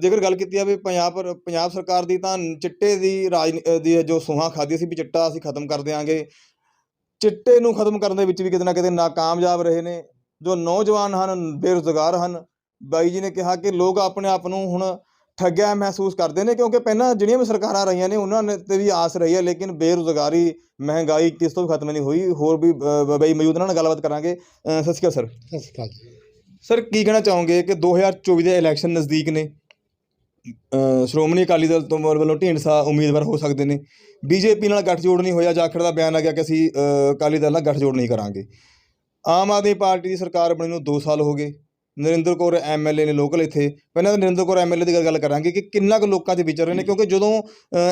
ਜੇਕਰ ਗੱਲ ਕੀਤੀ ਜਾਵੇ ਪੰਜਾਬ ਪਰ- ਪੰਜਾਬ ਸਰਕਾਰ ਦੀ ਤਾਂ ਚਿੱਟੇ ਦੀ ਰਾਜ ਦੀ ਜੋ ਸੁਹਾ ਖਾਦੀ ਸੀ ਵੀ ਚਿੱਟਾ ਅਸੀਂ ਖਤਮ ਕਰ ਦਿਆਂਗੇ। ਚਿੱਟੇ ਨੂੰ ਖਤਮ ਕਰਨ ਦੇ ਵਿੱਚ ਵੀ ਕਿਤੇ ਨਾ ਕਿਤੇ ਨਾਕਾਮਯਾਬ ਰਹੇ ਨੇ। ਜੋ ਨੌਜਵਾਨ ਹਨ ਬੇਰੁਜ਼ਗਾਰ ਹਨ ਬਾਈ ਜੀ ਨੇ ਕਿਹਾ ਕਿ ਲੋਕ ਆਪਣੇ ਆਪ ਨੂੰ ਹੁਣ ਠੱਗਿਆ ਮਹਿਸੂਸ ਕਰਦੇ ਨੇ ਕਿਉਂਕਿ ਪਹਿਲਾਂ ਜਿਹੜੀਆਂ ਵੀ ਸਰਕਾਰਾਂ ਰਹੀਆਂ ਨੇ ਉਹਨਾਂ ਨੇ ਤੇ ਵੀ ਆਸ ਰਹੀ ਹੈ ਲੇਕਿਨ ਬੇਰੁਜ਼ਗਾਰੀ ਮਹਿੰਗਾਈ ਕਿਸ ਤੋਂ ਵੀ ਖਤਮ ਨਹੀਂ ਹੋਈ। ਹੋਰ ਵੀ ਬਾਈ ਮੌਜੂਦ ਨਾਲ ਗੱਲਬਾਤ ਕਰਾਂਗੇ। ਸਤਿ ਸ਼੍ਰੀ ਅਕਾਲ ਸਰ। ਸਤਿ ਸ਼੍ਰੀ ਅਕਾਲ ਜੀ। ਸਰ ਕੀ ਕਹਿਣਾ ਚਾਹੋਗੇ ਕਿ 2024 ਦੇ ਇਲੈਕਸ਼ਨ ਨਜ਼ਦੀਕ ਨੇ? ਸ਼੍ਰੋਮਣੀ ਅਕਾਲੀ ਦਲ ਤੋਂ ਵੱਲੋਂ ਢੀਂਡਸਾ ਉਮੀਦਵਾਰ ਹੋ ਸਕਦੇ ਨੇ। ਬੀਜੇਪੀ ਨਾਲ ਗੱਠਜੋੜ ਨਹੀਂ ਹੋਇਆ ਜਾਖੜ ਦਾ ਬਿਆਨ ਆ ਗਿਆ ਕਿ ਅਸੀਂ ਅਕਾਲੀ ਦਲ ਨਾਲ ਗੱਠਜੋੜ ਨਹੀਂ ਕਰਾਂਗੇ। ਆਮ ਆਦਮੀ ਪਾਰਟੀ ਦੀ ਸਰਕਾਰ ਬਣੀ ਨੂੰ 2 ਸਾਲ ਹੋ ਗਏ। ਨਰਿੰਦਰ ਕੌਰ ਐਮਐਲਏ ਨੇ ਲੋਕਲ ਇੱਥੇ। ਪਹਿਲਾਂ ਤਾਂ ਨਰਿੰਦਰ ਕੌਰ ਐਮਐਲਏ ਦੀ ਗੱਲ ਕਰਾਂਗੇ ਕਿ ਕਿੰਨਾ ਕੁ ਲੋਕਾਂ 'ਚ ਵਿਚਰ ਰਹੇ ਨੇ ਕਿਉਂਕਿ ਜਦੋਂ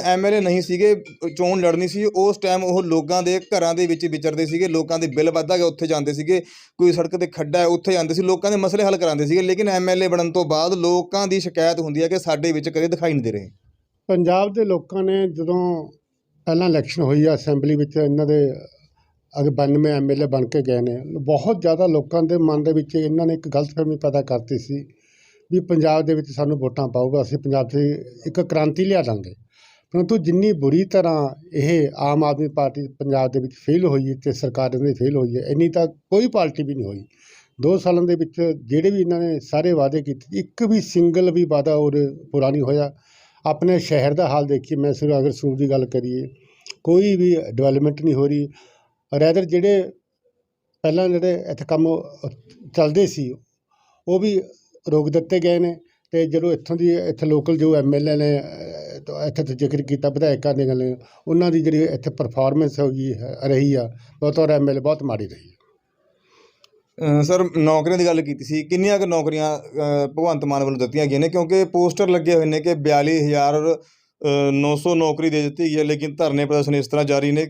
ਐਮਐਲਏ ਨਹੀਂ ਸੀਗੇ ਚੋਣ ਲੜਨੀ ਸੀ ਉਸ ਟਾਈਮ ਉਹ ਲੋਕਾਂ ਦੇ ਘਰਾਂ ਦੇ ਵਿੱਚ ਵਿਚਰਦੇ ਸੀਗੇ ਲੋਕਾਂ ਦੇ ਬਿੱਲ ਵੱਧਾ ਗਿਆ ਉੱਥੇ ਜਾਂਦੇ ਸੀਗੇ ਕੋਈ ਸੜਕ ਤੇ ਖੱਡਾ ਹੈ ਉੱਥੇ ਜਾਂਦੇ ਸੀ ਲੋਕਾਂ ਦੇ ਮਸਲੇ ਹੱਲ ਕਰਾਉਂਦੇ ਸੀਗੇ ਲੇਕਿਨ ਐਮਐਲਏ ਬਣਨ ਤੋਂ ਬਾਅਦ ਲੋਕਾਂ ਦੀ ਸ਼ਿਕਾਇਤ ਹੁੰਦੀ ਹੈ ਕਿ ਸਾਡੇ ਵਿੱਚ ਕਦੇ ਦਿਖਾਈ ਨਹੀਂ ਦੇ ਰਹੇ। ਪੰਜਾਬ ਦੇ ਲੋਕਾਂ ਨੇ ਜਦੋਂ ਪਹਿਲਾਂ ਇਲੈਕਸ਼ਨ ਹੋਈ ਆ ਅਸੈਂਬਲੀ ਵਿੱਚ ਇਹਨਾਂ ਦੇ ਅਗੇ 92 ਐਮਐਲਏ ਬਣ ਕੇ ਗਏ ਨੇ, ਬਹੁਤ ਜ਼ਿਆਦਾ ਲੋਕਾਂ ਦੇ ਮਨ ਦੇ ਵਿੱਚ ਇਹਨਾਂ ਨੇ ਇੱਕ ਗਲਤਫਹਿਮੀ ਪੈਦਾ ਕਰਤੀ ਸੀ ਵੀ ਪੰਜਾਬ ਦੇ ਵਿੱਚ ਸਾਨੂੰ ਵੋਟਾਂ ਪਾਊਗਾ, ਅਸੀਂ ਪੰਜਾਬ 'ਚ ਇੱਕ ਕ੍ਰਾਂਤੀ ਲਿਆ ਦਾਂਗੇ। ਪਰੰਤੂ ਜਿੰਨੀ ਬੁਰੀ ਤਰ੍ਹਾਂ ਇਹ ਆਮ ਆਦਮੀ ਪਾਰਟੀ ਪੰਜਾਬ ਦੇ ਵਿੱਚ ਫੇਲ ਹੋਈ ਹੈ ਤੇ ਸਰਕਾਰ ਇਹਨਾਂ ਦੀ ਫੇਲ ਹੋਈ ਹੈ, ਇੰਨੀ ਤਾਂ ਕੋਈ ਪਾਰਟੀ ਵੀ ਨਹੀਂ ਹੋਈ। ਦੋ ਸਾਲਾਂ ਦੇ ਵਿੱਚ ਜਿਹੜੇ ਵੀ ਇਹਨਾਂ ਨੇ ਸਾਰੇ ਵਾਅਦੇ ਕੀਤੇ, ਇੱਕ ਵੀ ਸਿੰਗਲ ਵੀ ਵਾਅਦਾ ਔਰ ਪੂਰਾ ਨਹੀਂ ਹੋਇਆ। ਆਪਣੇ ਸ਼ਹਿਰ ਦਾ ਹਾਲ ਦੇਖੀਏ, ਮੈਂ ਸਿਰ ਅਗਰ ਸੂਰ ਦੀ ਗੱਲ ਕਰੀਏ, ਕੋਈ ਵੀ ਡਿਵੈਲਪਮੈਂਟ ਨਹੀਂ ਹੋ ਰਹੀ। ਰੈਦਰ ਜਿਹੜੇ ਪਹਿਲਾਂ ਜਿਹੜੇ ਇੱਥੇ ਕੰਮ ਚੱਲਦੇ ਸੀ ਉਹ ਵੀ ਰੋਕ ਦਿੱਤੇ ਗਏ ਨੇ ਤੇ ਜਦੋਂ ਇੱਥੋਂ ਦੀ ਇੱਥੇ ਲੋਕਲ ਜੋ ਐਮਐਲਏ ਨੇ ਅਹ, ਤਾਂ ਇੱਥੇ ਤੇ ਜ਼ਿਕਰ ਕੀਤਾ ਵਿਧਾਇਕਾਂ ਦੀ ਗੱਲ ਉਹਨਾਂ ਦੀ ਜਿਹੜੀ ਇੱਥੇ ਪਰਫਾਰਮੈਂਸ ਹੋ ਗਈ ਹੈ- ਰਹੀ ਆ ਬਹੁਤ ਬਤੌਰ ਐਮਐਲਏ ਬਹੁਤ ਮਾੜੀ ਰਹੀ ਅ, ਸਰ ਨੌਕਰੀਆਂ ਦੀ ਗੱਲ ਕੀਤੀ ਸੀ ਕਿੰਨੀਆਂ ਕੁ ਨੌਕਰੀਆਂ ਭਗਵੰਤ ਮਾਨ ਵੱਲੋਂ ਦਿੱਤੀਆਂ ਗਈਆਂ ਨੇ? ਕਿਉਂਕਿ ਪੋਸਟਰ ਲੱਗੇ ਹੋਏ ਨੇ ਕਿ 42900 900 ਨੌਕਰੀ ਦੇ ਦਿੱਤੀ ਗਈ ਹੈ ਲੇਕਿਨ ਧਰਨੇ ਪ੍ਰਦਰਸ਼ਨ ਇਸ ਤਰ੍ਹਾਂ ਜਾਰੀ ਨੇ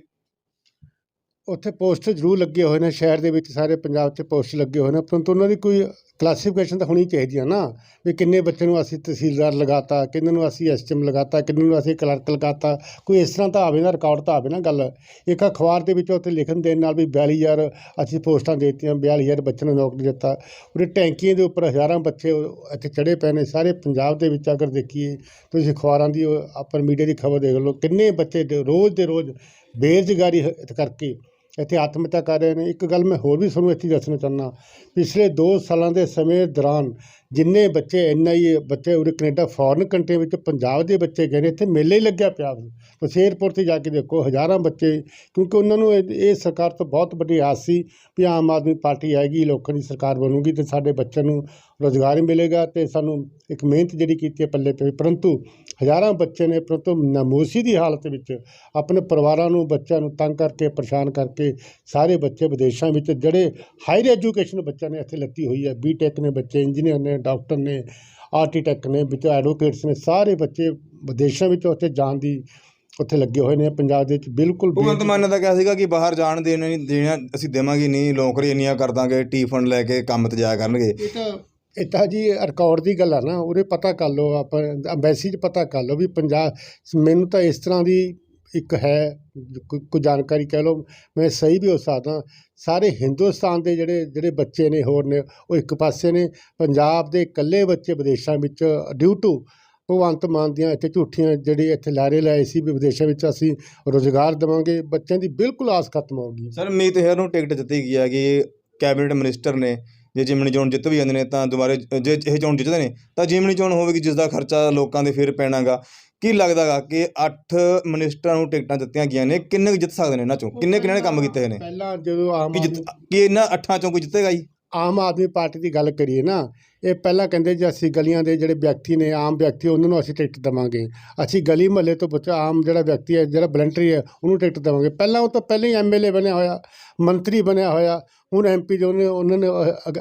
ਉੱਥੇ ਪੋਸਟਰ ਜ਼ਰੂਰ ਲੱਗੇ ਹੋਏ ਨੇ, ਸ਼ਹਿਰ ਦੇ ਵਿੱਚ ਸਾਰੇ ਪੰਜਾਬ 'ਚ ਪੋਸਟਰ ਲੱਗੇ ਹੋਏ ਨੇ, ਪਰੰਤੂ ਉਹਨਾਂ ਦੀ ਕੋਈ ਕਲਾਸੀਫਿਕੇਸ਼ਨ ਤਾਂ ਹੋਣੀ ਚਾਹੀਦੀ ਆ ਨਾ, ਵੀ ਕਿੰਨੇ ਬੱਚੇ ਨੂੰ ਅਸੀਂ ਤਹਿਸੀਲਦਾਰ ਲਗਾਤਾ, ਕਿੰਨੇ ਨੂੰ ਅਸੀਂ ਐਸਟੀਐਮ ਲਗਾਤਾ, ਕਿੰਨੇ ਨੂੰ ਅਸੀਂ ਕਲਰਕ ਲਗਾਤਾ, ਕੋਈ ਇਸ ਤਰ੍ਹਾਂ ਤਾਂ ਆਵੇ ਨਾ ਰਿਕਾਰਡ ਤਾਂ ਆਵੇ ਨਾ ਗੱਲ। ਇੱਕ ਅਖਬਾਰ ਦੇ ਵਿੱਚ ਉੱਥੇ ਲਿਖਣ ਦੇਣ ਨਾਲ ਵੀ 42000 ਅਸੀਂ ਪੋਸਟਾਂ ਦੇ ਦਿੱਤੀਆਂ 42000 ਬੱਚਿਆਂ ਨੂੰ ਨੌਕਰੀ ਦਿੱਤਾ। ਉਹਦੇ ਟੈਂਕੀਆਂ ਦੇ ਉੱਪਰ ਹਜ਼ਾਰਾਂ ਬੱਚੇ ਇੱਥੇ ਚੜੇ ਪਏ ਨੇ, ਸਾਰੇ ਪੰਜਾਬ ਦੇ ਵਿੱਚ ਅਗਰ ਦੇਖੀਏ, ਤੁਸੀਂ ਅਖਬਾਰਾਂ ਦੀ ਆਪਰ ਮੀਡੀਆ ਦੀ ਖਬਰ ਦੇਖ ਲਓ, ਕਿੰਨੇ ਬੱਚੇ ਰੋਜ਼ ਦੇ ਰੋਜ਼ ਬੇਰੁਜ਼ਗਾਰੀ ਕਰਕੇ ਇੱਥੇ ਆਤਮ ਹੱਤਿਆ ਕਰ ਰਹੇ ਨੇ। ਇੱਕ ਗੱਲ ਮੈਂ ਹੋਰ ਵੀ ਤੁਹਾਨੂੰ ਇੱਥੇ ਦੱਸਣਾ ਚਾਹੁੰਦਾ। ਪਿਛਲੇ 2 ਸਾਲਾਂ ਦੇ ਸਮੇਂ ਦੌਰਾਨ ਜਿੰਨੇ ਬੱਚੇ ਐਨ ਆਈ ਬੱਚੇ ਉਰੇ ਕੈਨੇਡਾ ਫੋਰਨ ਕੰਟਰੀ ਵਿੱਚ ਪੰਜਾਬ ਦੇ ਬੱਚੇ ਗਏ ਨੇ, ਇੱਥੇ ਮੇਲੇ ਹੀ ਲੱਗਿਆ ਪਿਆ ਤੁਸੀਂ ਏਅਰਪੋਰਟ ਤੇ ਜਾ ਕੇ ਦੇਖੋ, ਹਜ਼ਾਰਾਂ ਬੱਚੇ, ਕਿਉਂਕਿ ਉਹਨਾਂ ਨੂੰ ਇਹ ਇਹ ਸਰਕਾਰ ਤੋਂ ਬਹੁਤ ਵੱਡੀ ਆਸ ਸੀ ਵੀ ਆਮ ਆਦਮੀ ਪਾਰਟੀ ਆਏਗੀ, ਲੋਕਾਂ ਦੀ ਸਰਕਾਰ ਬਣੂਗੀ ਤੇ ਸਾਡੇ ਬੱਚਿਆਂ ਨੂੰ ਰੋਜ਼ਗਾਰ ਮਿਲੇਗਾ ਤੇ ਸਾਨੂੰ ਇੱਕ ਮਿਹਨਤ ਜਿਹੜੀ ਕੀਤੀ ਹੈ ਪੱਲੇ ਪਈ ਪਰੰਤੂ ਹਜ਼ਾਰਾਂ ਬੱਚੇ ਨੇ, ਪਰੰਤੂ ਨਾਮੋਸ਼ੀ ਦੀ ਹਾਲਤ ਵਿੱਚ ਆਪਣੇ ਪਰਿਵਾਰਾਂ ਨੂੰ, ਬੱਚਿਆਂ ਨੂੰ ਤੰਗ ਕਰਕੇ, ਪਰੇਸ਼ਾਨ ਕਰਕੇ ਸਾਰੇ ਬੱਚੇ ਵਿਦੇਸ਼ਾਂ ਵਿੱਚ, ਜਿਹੜੇ ਹਾਇਰ ਐਜੂਕੇਸ਼ਨ ਬੱਚਿਆਂ ਨੇ ਇੱਥੇ ਲੱਤੀ ਹੋਈ ਹੈ ਬੀਟੈਕ ਨੇ ਬੱਚੇ ਇੰਜੀਨੀਅਰ ਨੇ ਡਾਕਟਰ ਨੇ ਆਰਕੀਟੈਕਟ ਨੇ ਵਿੱਚ ਐਡਵੋਕੇਟਸ ਨੇ ਸਾਰੇ ਬੱਚੇ ਵਿਦੇਸ਼ਾਂ ਵਿੱਚ ਉੱਥੇ ਜਾਣ ਦੀ ਉੱਥੇ ਲੱਗੇ ਹੋਏ ਨੇ ਪੰਜਾਬ ਦੇ ਵਿੱਚ ਬਿਲਕੁਲ ਭਗਵੰਤ ਮਾਨ ਤਾਂ ਕਿਹਾ ਸੀਗਾ ਕਿ ਬਾਹਰ ਜਾਣ ਦੇਣਾ ਨਹੀਂ ਦੇਣਾ ਅਸੀਂ ਦੇਵਾਂਗੇ ਨਹੀਂ ਨੌਕਰੀ ਇੰਨੀਆਂ ਕਰ ਦਾਂਗੇ ਟੀ ਫੰਡ ਲੈ ਕੇ ਕੰਮ ਤੇ ਜਾਇਆ ਕਰਨਗੇ। ਇਹ ਤਾਂ ਇਹ ਤਾਂ ਜੀ ਰਿਕਾਰਡ ਦੀ ਗੱਲ ਆ ਨਾ ਉਹਦੇ ਪਤਾ ਕਰ ਲਓ ਆਪਾਂ ਅੰਬੈਸੀ 'ਚ ਪਤਾ ਕਰ ਲਓ ਵੀ ਪੰਜਾਬ ਮੈਨੂੰ ਤਾਂ ਇਸ ਤਰ੍ਹਾਂ ਦੀ ਇੱਕ ਹੈ ਕੋਈ ਜਾਣਕਾਰੀ ਕਹਿ ਲਓ, ਮੈਂ ਸਹੀ ਵੀ ਹੋ ਸਕਦਾ। ਸਾਰੇ ਹਿੰਦੁਸਤਾਨ ਦੇ ਜਿਹੜੇ ਜਿਹੜੇ ਬੱਚੇ ਨੇ, ਹੋਰ ਨੇ, ਉਹ ਇੱਕ ਪਾਸੇ ਨੇ। ਪੰਜਾਬ ਦੇ ਇਕੱਲੇ ਬੱਚੇ ਵਿਦੇਸ਼ਾਂ ਵਿੱਚ ਡਿਊ ਟੂ ਭਗਵੰਤ ਮਾਨ ਦੀਆਂ ਇੱਥੇ ਝੂਠੀਆਂ ਜਿਹੜੇ ਇੱਥੇ ਲਾਰੇ ਲਾਏ ਸੀ ਵੀ ਵਿਦੇਸ਼ਾਂ ਵਿੱਚ ਅਸੀਂ ਰੋਜ਼ਗਾਰ ਦੇਵਾਂਗੇ, ਬੱਚਿਆਂ ਦੀ ਬਿਲਕੁਲ ਆਸ ਖਤਮ ਹੋ ਗਈ। ਸਰ, ਮੀਤ ਹੈਰ ਨੂੰ ਟਿਕਟ ਦਿੱਤੀ ਗਈ ਹੈ ਕਿ ਕੈਬਨਿਟ ਮਿਨਿਸਟਰ ਨੇ, ਜੇ ਜਿਮਨੀ ਚੋਣ ਜਿੱਤ ਵੀ ਜਾਂਦੇ ਨੇ ਤਾਂ ਦੁਬਾਰੇ, ਜੇ ਇਹ ਚੋਣ ਜਿੱਤਦੇ ਨੇ, ਤਾਂ ਜਿਮਨੀ ਚੋਣ ਹੋਵੇਗੀ ਜਿਸ ਦਾ ਖਰਚਾ ਲੋਕਾਂ ਦੇ ਫਿਰ ਪੈਣਾਗਾ। ਕੀ ਲੱਗਦਾਗਾ ਕਿ 8 ਮਿਨਿਸਟਰਾਂ ਨੂੰ ਟਿਕਟਾਂ ਦਿੱਤੀਆਂ ਗਈਆਂ ਨੇ? ਕਿੰਨੇ ਕੁ ਜਿੱਤ ਸਕਦੇ ਨੇ ਇਹਨਾਂ ਚੋਂ? ਕਿੰਨੇ ਕਿੰਨੇ ਨੇ ਕੰਮ ਕੀਤੇ ਨੇ? ਪਹਿਲਾਂ ਜਦੋਂ ਆਮ ਕਿ ਆਦਮੀ ਜਿੱਤ ਕਿ ਇਹਨਾਂ ਅੱਠਾਂ ਚੋਂ ਕੋਈ ਜਿੱਤੇਗਾ ਜੀ? ਆਮ ਆਦਮੀ ਪਾਰਟੀ ਦੀ ਗੱਲ ਕਰੀਏ ਨਾ, ਇਹ ਪਹਿਲਾਂ ਕਹਿੰਦੇ ਜੇ ਅਸੀਂ ਗਲੀਆਂ ਦੇ ਜਿਹੜੇ ਵਿਅਕਤੀ ਨੇ, ਆਮ ਵਿਅਕਤੀ, ਉਹਨਾਂ ਨੂੰ ਅਸੀਂ ਟਿਕਟ ਦੇਵਾਂਗੇ। ਅਸੀਂ ਗਲੀ ਮਹੱਲੇ ਤੋਂ ਬੱਚਾ ਆਮ ਜਿਹੜਾ ਵਿਅਕਤੀ ਹੈ, ਜਿਹੜਾ ਵਲੰਟਰੀ ਹੈ, ਉਹਨੂੰ ਟਿਕਟ ਦੇਵਾਂਗੇ। ਪਹਿਲਾਂ ਉਹ ਤਾਂ ਪਹਿਲਾਂ ਹੀ ਐਮਐਲਏ ਬਣਿਆ ਹੋਇਆ, ਮੰਤਰੀ ਬਣਿਆ ਹੋਇਆ, ਹੁਣ ਐਮਪੀ ਜੋ ਨੇ, ਉਹਨਾਂ ਨੇ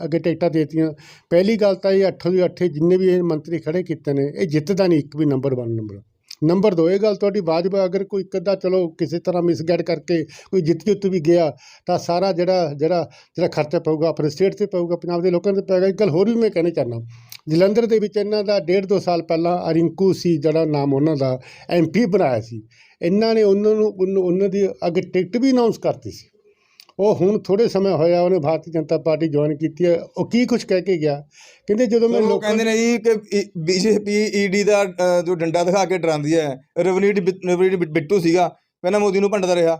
ਅੱਗੇ- ਟਿਕਟਾਂ ਦੇਤੀਆਂ। ਪਹਿਲੀ ਗੱਲ ਤਾਂ ਇਹ ਅੱਠੋਂ ਦੀ ਅੱਠੇ ਜਿੰਨੇ ਵੀ ਇਹ ਮੰਤਰੀ ਖੜੇ ਕੀਤੇ ਨੇ, ਇਹ ਜਿੱਤਦਾ ਨਹੀਂ ਇੱਕ ਵੀ ਨੰਬਰ 1 ਨੰਬਰ ਨੰਬਰ ਦੋ, ਇਹ ਗੱਲ ਤੁਹਾਡੀ ਵਾਜਬ ਅਗਰ ਕੋਈ ਇੱਕ ਅੱਧਾ ਚਲੋ ਕਿਸੇ ਤਰ੍ਹਾਂ ਮਿਸਗਾਈਡ ਕਰਕੇ ਕੋਈ ਜਿੱਤ ਜੁੱਤ ਵੀ ਗਿਆ, ਤਾਂ ਸਾਰਾ ਜਿਹੜਾ ਜਿਹੜਾ ਜਿਹੜਾ ਖਰਚਾ ਪਊਗਾ ਆਪਣੇ ਸਟੇਟ 'ਤੇ ਪਊਗਾ, ਪੰਜਾਬ ਦੇ ਲੋਕਾਂ 'ਤੇ ਪਏਗਾ। ਇੱਕ ਗੱਲ ਹੋਰ ਵੀ ਮੈਂ ਕਹਿਣਾ ਚਾਹੁੰਦਾ ਜਲੰਧਰ ਦੇ ਵਿੱਚ ਇਹਨਾਂ ਦਾ ਡੇਢ ਦੋ ਸਾਲ ਪਹਿਲਾਂ ਅਰਿੰਕੂ ਸੀ, ਜਿਹੜਾ ਨਾਮ ਉਹਨਾਂ ਦਾ ਐਮਪੀ ਬਣਾਇਆ ਸੀ। ਇਹਨਾਂ ਨੇ ਉਹਨਾਂ ਨੂੰ, ਉਹਨੂੰ- ਉਹਨਾਂ ਦੀ ਅੱਗੇ ਟਿਕਟ ਵੀ ਅਨਾਉਂਸ ਕਰਤੀ ਸੀ। ਉਹ ਹੁਣ ਥੋੜੇ ਸਮੇਂ ਹੋਇਆ ਉਹਨੇ ਭਾਰਤੀ ਜਨਤਾ ਪਾਰਟੀ ਜੁਆਇਨ ਕੀਤੀ ਹੈ ਉਹ ਕੀ ਕੁਝ ਕਹਿ ਕੇ ਗਿਆ? ਕਹਿੰਦੇ ਜਦੋਂ ਮੈਂ ਲੋਕ ਕਹਿੰਦੇ ਨੇ ਜੀ ਕਿ ਬੀਜੇਪੀ ਈਡੀ ਦਾ ਜੋ ਡੰਡਾ ਦਿਖਾ ਕੇ ਡਰਾਉਂਦੀ ਹੈ ਰਵਨੀਤ ਰਵਨੀਤ ਬਿੱਟੂ ਸੀਗਾ ਪਹਿਲਾਂ ਮੋਦੀ ਨੂੰ ਭੰਡਦਾ ਰਿਹਾ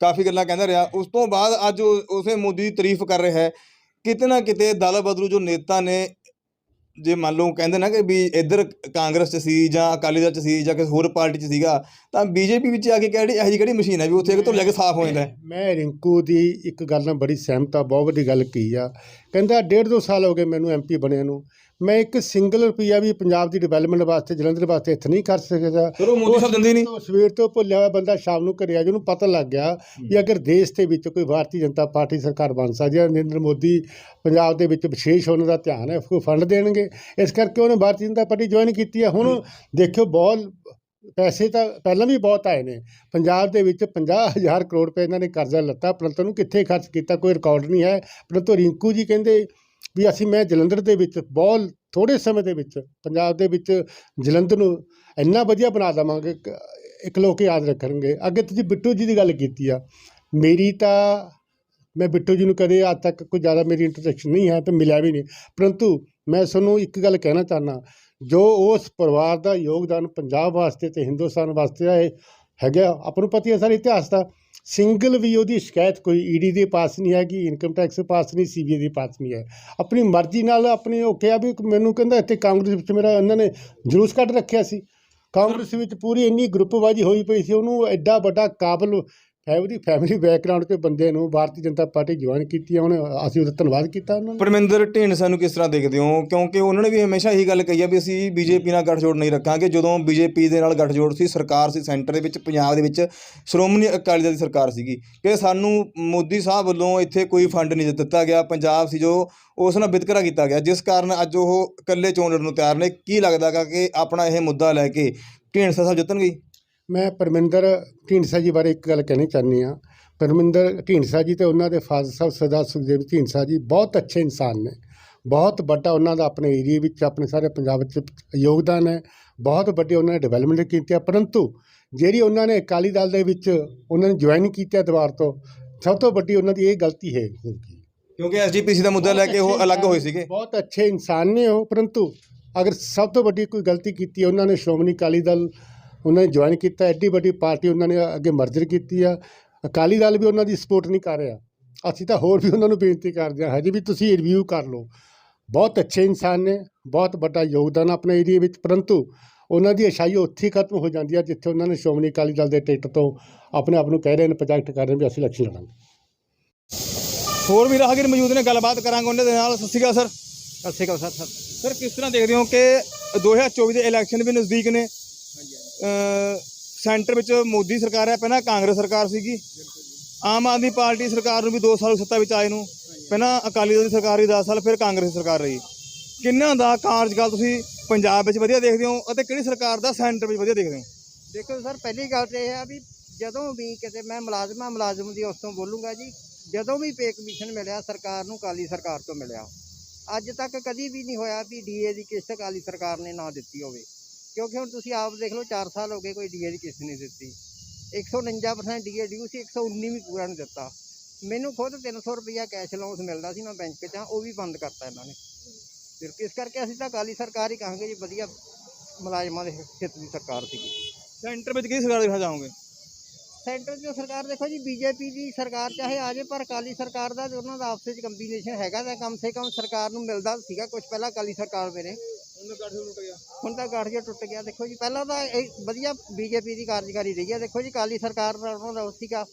ਕਾਫੀ ਗੱਲਾਂ ਕਹਿੰਦਾ ਰਿਹਾ ਉਸ ਤੋਂ ਬਾਅਦ ਅੱਜ ਉਸੇ ਮੋਦੀ ਦੀ ਤਾਰੀਫ ਕਰ ਰਿਹਾ ਹੈ ਕਿਤੇ ਨਾ ਕਿਤੇ ਦਲ ਬਦਲੂ ਜੋ ਨੇਤਾ ਨੇ ਜੇ ਮੰਨ ਲਓ ਕਹਿੰਦੇ ਨਾ ਕਿ ਵੀ ਇੱਧਰ ਕਾਂਗਰਸ 'ਚ ਸੀ ਜਾਂ ਅਕਾਲੀ ਦਲ 'ਚ ਸੀ ਜਾਂ ਕਿਸੇ ਹੋਰ ਪਾਰਟੀ 'ਚ ਸੀਗਾ, ਤਾਂ ਬੀਜੇਪੀ ਵਿੱਚ ਆ ਕੇ ਕਿਹੜੀ, ਇਹੋ ਜਿਹੀ ਕਿਹੜੀ ਮਸ਼ੀਨ ਹੈ ਵੀ ਉੱਥੇ ਇੱਕ ਤੋਂ ਲੈ ਕੇ ਸਾਫ਼ ਹੋ ਜਾਂਦਾ ਹੈ? ਮੈਂ ਰਿੰਕੂ ਦੀ ਇੱਕ ਗੱਲ ਨਾਲ ਬੜੀ ਸਹਿਮਤ ਆ ਬਹੁਤ ਵੱਡੀ ਗੱਲ ਕੀ ਆ। ਕਹਿੰਦਾ ਡੇਢ ਦੋ ਸਾਲ ਹੋ ਗਏ ਮੈਨੂੰ ਐਮਪੀ ਬਣਿਆ ਨੂੰ। ਮੈਂ ਇੱਕ ਸਿੰਗਲ ਰੁਪਈਆ ਵੀ ਪੰਜਾਬ ਦੀ ਡਿਵੈਲਪਮੈਂਟ ਵਾਸਤੇ ਜਲੰਧਰ ਵਾਸਤੇ ਇੱਥੇ ਨਹੀਂ ਕਰ ਸਕਦਾ। ਚਲੋ ਮੋਦੀ ਸਾਹਿਬ ਦਿੰਦੇ ਨਹੀਂ। ਤੋਂ ਸਵੇਰ ਤੋਂ ਭੁੱਲਿਆ ਹੋਇਆ ਬੰਦਾ ਸ਼ਾਮ ਨੂੰ ਘਰੇ ਆ ਜਿਹਨੂੰ ਪਤਾ ਲੱਗ ਗਿਆ ਵੀ ਅਗਰ ਦੇਸ਼ ਦੇ ਵਿੱਚ ਕੋਈ ਭਾਰਤੀ ਜਨਤਾ ਪਾਰਟੀ ਸਰਕਾਰ ਬਣ ਸਕਦੀ ਹੈ ਨਰਿੰਦਰ ਮੋਦੀ ਪੰਜਾਬ ਦੇ ਵਿੱਚ ਵਿਸ਼ੇਸ਼ ਉਹਨਾਂ ਦਾ ਧਿਆਨ ਹੈ ਉਹ ਫੰਡ ਦੇਣਗੇ ਇਸ ਕਰਕੇ ਉਹਨੇ ਭਾਰਤੀ ਜਨਤਾ ਪਾਰਟੀ ਜੁਆਇਨ ਕੀਤੀ ਹੈ। ਹੁਣ ਦੇਖਿਓ ਬਹੁਤ ਪੈਸੇ ਤਾਂ ਪਹਿਲਾਂ ਵੀ ਬਹੁਤ ਆਏ ਨੇ। ਪੰਜਾਬ ਦੇ ਵਿੱਚ 50000 ਕਰੋੜ ਰੁਪਏ ਇਹਨਾਂ ਨੇ ਕਰਜ਼ਾ ਲੱਤਾ ਪਰੰਤੂ ਉਹਨੂੰ ਕਿੱਥੇ ਖਰਚ ਕੀਤਾ ਕੋਈ ਰਿਕਾਰਡ ਨਹੀਂ ਹੈ। ਪਰੰਤੂ ਰਿੰਕੂ ਜੀ ਕਹਿੰਦੇ ਵੀ ਅਸੀਂ ਮੈਂ ਜਲੰਧਰ ਦੇ ਵਿੱਚ ਬਹੁਤ ਥੋੜੇ ਸਮੇਂ ਦੇ ਵਿੱਚ, ਪੰਜਾਬ ਦੇ ਵਿੱਚ ਜਲੰਧਰ ਨੂੰ ਇੰਨਾ ਵਧੀਆ ਬਣਾ ਦੇਵਾਂਗੇ, ਇੱਕ ਲੋਕ ਯਾਦ ਰੱਖਣਗੇ। ਅੱਗੇ ਤੁਸੀਂ ਬਿੱਟੂ ਜੀ ਦੀ ਗੱਲ ਕੀਤੀ ਆ। ਮੇਰੀ ਤਾਂ, ਮੈਂ ਬਿੱਟੂ ਜੀ ਨੂੰ ਕਦੇ ਅੱਜ ਤੱਕ ਕੋਈ ਜ਼ਿਆਦਾ ਮੇਰੀ ਇੰਟਰੈਕਸ਼ਨ ਨਹੀਂ ਹੈ ਤੇ ਮਿਲਿਆ ਵੀ ਨਹੀਂ। ਪਰੰਤੂ ਮੈਂ ਤੁਹਾਨੂੰ ਇੱਕ ਗੱਲ ਕਹਿਣਾ ਚਾਹੁੰਦਾ, ਜੋ ਉਸ ਪਰਿਵਾਰ ਦਾ ਯੋਗਦਾਨ ਪੰਜਾਬ ਵਾਸਤੇ ਤੇ ਹਿੰਦੁਸਤਾਨ ਵਾਸਤੇ ਹੈ ਹੈਗਾ, ਆਪਾਂ ਨੂੰ ਪਤਾ ਹੈ ਸਾਰੇ ਇਤਿਹਾਸ ਦਾ। ਸਿੰਗਲ ਵੀ ਉਹਦੀ ਸ਼ਿਕਾਇਤ ਕੋਈ ਈਡੀ ਦੇ ਪਾਸ ਨਹੀਂ ਹੈਗੀ ਇਨਕਮ ਟੈਕਸ ਪਾਸ ਨਹੀਂ ਸੀਬੀਆਈ ਦੇ ਪਾਸ ਨਹੀਂ ਹੈ। ਆਪਣੀ ਮਰਜ਼ੀ ਨਾਲ ਆਪਣੀ ਉਹ ਕਿਹਾ ਵੀ ਮੈਨੂੰ ਕਹਿੰਦਾ ਇੱਥੇ ਕਾਂਗਰਸ ਵਿੱਚ ਮੇਰਾ ਇਹਨਾਂ ਨੇ ਜਲੂਸ ਕੱਢ ਰੱਖਿਆ ਸੀ। ਕਾਂਗਰਸ ਵਿੱਚ ਪੂਰੀ ਇੰਨੀ ਗਰੁੱਪਬਾਜੀ ਹੋਈ ਪਈ ਸੀ, ਉਹਨੂੰ ਐਡਾ ਵੱਡਾ ਕਾਬਲ ਫੈਮਿਲੀ ਫੈਮਿਲੀ ਬੈਕਗ੍ਰਾਉਂਡ ਤੇ ਬੰਦੇ ਨੂੰ ਭਾਰਤੀ ਜਨਤਾ ਪਾਰਟੀ ਜੁਆਇਨ ਕੀਤੀ ਹੈ ਉਹਨੇ ਅਸੀਂ ਉਹਦਾ ਧੰਨਵਾਦ ਕੀਤਾ ਉਹਨਾਂ ਦਾ ਪਰਮਿੰਦਰ ਢੀਂਡਸਾ ਨੂੰ ਕਿਸ ਤਰ੍ਹਾਂ ਦੇਖਦੇ ਹੋ? ਕਿਉਂਕਿ ਉਹਨਾਂ ਨੇ ਵੀ ਹਮੇਸ਼ਾ ਇਹੀ ਗੱਲ ਕਹੀ ਆ ਵੀ ਅਸੀਂ ਬੀਜੇਪੀ ਨਾਲ ਗੱਠਜੋੜ ਨਹੀਂ ਰੱਖਾਂਗੇ। ਜਦੋਂ ਬੀਜੇਪੀ ਦੇ ਨਾਲ ਗੱਠਜੋੜ ਸੀ, ਸਰਕਾਰ ਸੀ ਸੈਂਟਰ ਦੇ ਵਿੱਚ, ਪੰਜਾਬ ਦੇ ਵਿੱਚ ਸ਼੍ਰੋਮਣੀ ਅਕਾਲੀ ਦਲ ਦੀ ਸਰਕਾਰ ਸੀਗੀ। ਕਿ ਸਾਨੂੰ ਮੋਦੀ ਸਾਹਿਬ ਵੱਲੋਂ ਇੱਥੇ ਕੋਈ ਫੰਡ ਨਹੀਂ ਦਿੱਤਾ ਗਿਆ। ਪੰਜਾਬ ਸੀ ਜੋ, ਉਸ ਨਾਲ ਵਿਤਕਰਾ ਕੀਤਾ ਗਿਆ। ਜਿਸ ਕਾਰਨ ਅੱਜ ਉਹ ਇਕੱਲੇ ਚੋਣ ਲੜਨ ਨੂੰ ਤਿਆਰ ਨੇ। ਕੀ ਲੱਗਦਾ ਗਾ ਕਿ ਆਪਣਾ ਇਹ ਮੁੱਦਾ ਲੈ ਕੇ ਢੀਂਡਸਾ ਸਾਹਿਬ ਜਿੱਤਣਗੇ ਮੈਂ ਪਰਮਿੰਦਰ ਢੀਂਡਸਾ ਜੀ ਬਾਰੇ ਇੱਕ ਗੱਲ ਕਹਿਣੀ ਚਾਹੁੰਦੀ ਹਾਂ। ਪਰਮਿੰਦਰ ਢੀਂਡਸਾ ਜੀ ਤੇ ਉਹਨਾਂ ਦੇ ਫਾਦਰ ਸਾਹਿਬ ਸਰਦਾਰ ਸੁਖਦੇਵ ਢੀਂਡਸਾ ਜੀ ਬਹੁਤ ਅੱਛੇ ਇਨਸਾਨ ਨੇ। ਬਹੁਤ ਵੱਡਾ ਉਹਨਾਂ ਦਾ ਆਪਣੇ ਏਰੀਏ ਵਿੱਚ ਆਪਣੇ ਸਾਰੇ ਪੰਜਾਬ ਵਿੱਚ ਯੋਗਦਾਨ ਹੈ। ਬਹੁਤ ਵੱਡੀ ਉਹਨਾਂ ਨੇ ਡਿਵੈਲਪਮੈਂਟ ਕੀਤੀ ਹੈ ਪਰੰਤੂ ਜਿਹੜੀ ਉਹਨਾਂ ਨੇ ਅਕਾਲੀ ਦਲ ਦੇ ਵਿੱਚ ਉਹਨਾਂ ਨੇ ਜੁਆਇਨ ਕੀਤਾ ਦੁਬਾਰ ਤੋਂ ਸਭ ਤੋਂ ਵੱਡੀ ਉਹਨਾਂ ਦੀ ਇਹ ਗਲਤੀ ਹੈ ਕਿਉਂਕਿ ਐਸਜੀਪੀਸੀ ਦਾ ਮੁੱਦਾ ਲੈ ਕੇ ਉਹ ਅਲੱਗ ਹੋਏ ਸੀਗੇ। ਬਹੁਤ ਅੱਛੇ ਇਨਸਾਨ ਨੇ ਉਹ ਪਰੰਤੂ ਅਗਰ ਸਭ ਤੋਂ ਵੱਡੀ ਕੋਈ ਗਲਤੀ ਕੀਤੀ ਹੈ ਉਹਨਾਂ ਨੇ ਸ਼੍ਰੋਮਣੀ ਅਕਾਲੀ ਦਲ ਉਹਨਾਂ ਨੇ ਜੁਆਇਨ ਕੀਤਾ ਐਡੀ ਵੱਡੀ ਪਾਰਟੀ ਉਹਨਾਂ ਨੇ ਅੱਗੇ ਮਰਜਰ ਕੀਤੀ ਆ। ਅਕਾਲੀ ਦਲ ਵੀ ਉਹਨਾਂ ਦੀ ਸਪੋਰਟ ਨਹੀਂ ਕਰ ਰਿਹਾ। ਅਸੀਂ ਤਾਂ ਹੋਰ ਵੀ ਉਹਨਾਂ ਨੂੰ ਬੇਨਤੀ ਕਰਦੇ ਹਾਂ ਹਜੇ ਵੀ ਤੁਸੀਂ ਰਿਵਿਊ ਕਰ ਲਓ। ਬਹੁਤ ਅੱਛੇ ਇਨਸਾਨ ਨੇ ਬਹੁਤ ਵੱਡਾ ਯੋਗਦਾਨ ਆਪਣੇ ਏਰੀਏ ਵਿੱਚ ਪਰੰਤੂ ਉਹਨਾਂ ਦੀ ਅਛਾਈ ਉੱਥੇ ਹੀ ਖਤਮ ਹੋ ਜਾਂਦੀ ਆ ਜਿੱਥੇ ਉਹਨਾਂ ਨੇ ਸ਼੍ਰੋਮਣੀ ਅਕਾਲੀ ਦਲ ਦੇ ਟਿਕਟ ਤੋਂ ਆਪਣੇ ਆਪ ਨੂੰ ਕਹਿ ਰਹੇ ਨੇ ਪ੍ਰੋਜੈਕਟ ਕਰ ਰਹੇ ਨੇ ਵੀ ਅਸੀਂ ਇਲੈਕਸ਼ਨ ਲੜਾਂਗੇ। ਹੋਰ ਵੀ ਰਾਹਗੀਰ ਮੌਜੂਦ ਨੇ ਗੱਲਬਾਤ ਕਰਾਂਗੇ ਉਹਨਾਂ ਦੇ ਨਾਲ। ਸਤਿ Shri Akal sir. Sat Shri Akal sir. Sir sir ਕਿਸ ਤਰ੍ਹਾਂ ਦੇਖਦੇ ਹੋ ਕਿ 2024 ਦੇ ਇਲੈਕਸ਼ਨ ਵੀ ਨਜ਼ਦੀਕ ਨੇ? ਸੈਂਟਰ ਵਿੱਚ ਮੋਦੀ ਸਰਕਾਰ ਹੈ, ਪਹਿਲਾਂ ਕਾਂਗਰਸ ਸਰਕਾਰ ਸੀਗੀ। ਆਮ ਆਦਮੀ ਪਾਰਟੀ ਸਰਕਾਰ ਨੂੰ ਵੀ 2 ਸਾਲ ਸੱਤਾ ਵਿੱਚ ਆਏ ਨੂੰ। ਪਹਿਲਾਂ ਅਕਾਲੀ ਦਲ ਦੀ ਸਰਕਾਰ ਹੀ 10 ਸਾਲ ਫਿਰ ਕਾਂਗਰਸ ਸਰਕਾਰ ਰਹੀ। ਕਿੰਨਾਂ ਦਾ ਕਾਰਜਕਾਲ ਤੁਸੀਂ ਪੰਜਾਬ ਵਿੱਚ ਵਧੀਆ ਦੇਖਦੇ ਹੋ ਅਤੇ ਕਿਹੜੀ ਸਰਕਾਰ ਦਾ ਸੈਂਟਰ ਵਿੱਚ ਵਧੀਆ ਦੇਖਦੇ ਹੋ? ਦੇਖੋ ਸਰ, ਪਹਿਲੀ ਗੱਲ ਤੇ ਇਹ ਆ ਵੀ ਜਦੋਂ ਵੀ ਕਿਤੇ ਮੈਂ ਮੁਲਾਜ਼ਮਾਂ ਮੁਲਾਜ਼ਮ ਦੀ ਉਸ ਤੋਂ ਬੋਲੂੰਗਾ ਜੀ, ਜਦੋਂ ਵੀ ਪੇ ਕਮਿਸ਼ਨ ਮਿਲਿਆ, ਸਰਕਾਰ ਨੂੰ ਕਾਲੀ ਸਰਕਾਰ ਤੋਂ ਮਿਲਿਆ। ਅੱਜ ਤੱਕ ਕਦੀ ਵੀ ਨਹੀਂ ਹੋਇਆ ਵੀ ਡੀਏ ਦੀ ਕਿਸ਼ਤ ਕਾਲੀ ਸਰਕਾਰ ਨੇ ਨਾ ਦਿੱਤੀ ਹੋਵੇ। ਕਿਉਂਕਿ ਹੁਣ ਤੁਸੀਂ ਆਪ ਦੇਖ ਲਓ 4 ਸਾਲ ਹੋ ਗਏ ਕੋਈ ਡੀਏ ਦੀ ਕਿਸ਼ਤ ਨਹੀਂ ਦਿੱਤੀ। 149% ਡੀਏ ਡਿਊ ਸੀ 119 ਵੀ ਪੂਰਾ ਨਹੀਂ ਦਿੱਤਾ। ਮੈਨੂੰ ਖੁਦ 300 ਰੁਪਈਆ ਕੈਸ਼ ਅਲਾਉਂਸ ਮਿਲਦਾ ਸੀ ਮੈਂ ਬੈਂਕ 'ਚ ਉਹ ਵੀ ਬੰਦ ਕਰਤਾ ਇਹਨਾਂ ਨੇ। ਫਿਰ ਇਸ ਕਰਕੇ ਅਸੀਂ ਤਾਂ ਕਾਲੀ ਸਰਕਾਰ ਹੀ ਕਹਾਂਗੇ ਜੀ ਵਧੀਆ ਮੁਲਾਜ਼ਮਾਂ ਦੇ ਹਿੱਤ ਦੀ ਸਰਕਾਰ ਸੀਗੀ। ਸੈਂਟਰ ਵਿੱਚ ਕਿਹੜੀ ਸਰਕਾਰ ਦੇਖਣਾ ਚਾਹੋਗੇ? ਸੈਂਟਰ ਦੀ ਸਰਕਾਰ ਦੇਖੋ ਜੀ ਬੀਜੇਪੀ ਦੀ ਸਰਕਾਰ ਚਾਹੇ ਆ ਜਾਏ ਪਰ ਅਕਾਲੀ ਸਰਕਾਰ ਦਾ ਉਹਨਾਂ ਦਾ ਆਪਸ ਵਿੱਚ ਕੰਬੀਨੇਸ਼ਨ ਹੈਗਾ ਤਾਂ ਕਮ ਸੇ ਕਮ ਸਰਕਾਰ ਨੂੰ ਮਿਲਦਾ ਸੀਗਾ ਕੁਝ ਪਹਿਲਾਂ ਅਕਾਲੀ ਸਰਕਾਰ ਵੇਲੇ। ਹੁਣ ਤਾਂ ਗਾਠ ਜਿਹਾ ਟੁੱਟ ਗਿਆ। ਦੇਖੋ ਜੀ ਪਹਿਲਾਂ ਤਾਂ ਇਹ ਵਧੀਆ ਬੀਜੇਪੀ ਦੀ ਕਾਰਜਕਾਰੀ ਰਹੀ ਹੈ। ਦੇਖੋ ਜੀ ਅਕਾਲੀ ਸਰਕਾਰ ਉਹਨਾਂ ਦਾ ਸੀਗਾ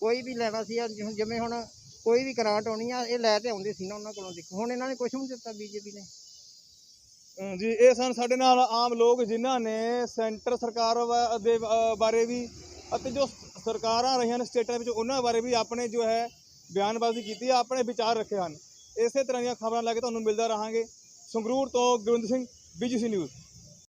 ਕੋਈ ਵੀ ਲੈਣਾ ਸੀ ਹੁਣ ਜਿਵੇਂ ਹੁਣ ਕੋਈ ਵੀ ਗ੍ਰਾਂਟ ਆਉਣੀ ਆ ਇਹ ਲੈ ਤੇ ਆਉਂਦੇ ਸੀ ਨਾ ਉਹਨਾਂ ਕੋਲੋਂ। ਦੇਖੋ ਹੁਣ ਇਹਨਾਂ ਨੇ ਕੁਝ ਨਹੀਂ ਦਿੱਤਾ ਬੀਜੇਪੀ ਨੇ। ਜੀ ਇਹ ਸਨ ਸਾਡੇ ਨਾਲ ਆਮ ਲੋਕ ਜਿਨ੍ਹਾਂ ਨੇ ਸੈਂਟਰ ਸਰਕਾਰ ਦੇ ਬਾਰੇ ਵੀ ਅਤੇ ਜੋ ਸਰਕਾਰਾਂ ਰਹੀਆਂ ਨੇ ਸਟੇਟਾਂ ਵਿੱਚ ਉਹਨਾਂ ਬਾਰੇ ਵੀ ਆਪਣੇ ਜੋ ਹੈ ਬਿਆਨਬਾਜ਼ੀ ਕੀਤੀ ਹੈ ਆਪਣੇ ਵਿਚਾਰ ਰੱਖੇ ਹਨ। ਇਸੇ ਤਰ੍ਹਾਂ ਦੀਆਂ ਖਬਰਾਂ ਲੈ ਕੇ ਤੁਹਾਨੂੰ ਮਿਲਦਾ ਰਹਾਂਗੇ। ਸੰਗਰੂਰ ਤੋਂ ਗੁਰਵਿੰਦਰ ਸਿੰਘ ਬੀਜੀਸੀ ਨਿਊਜ਼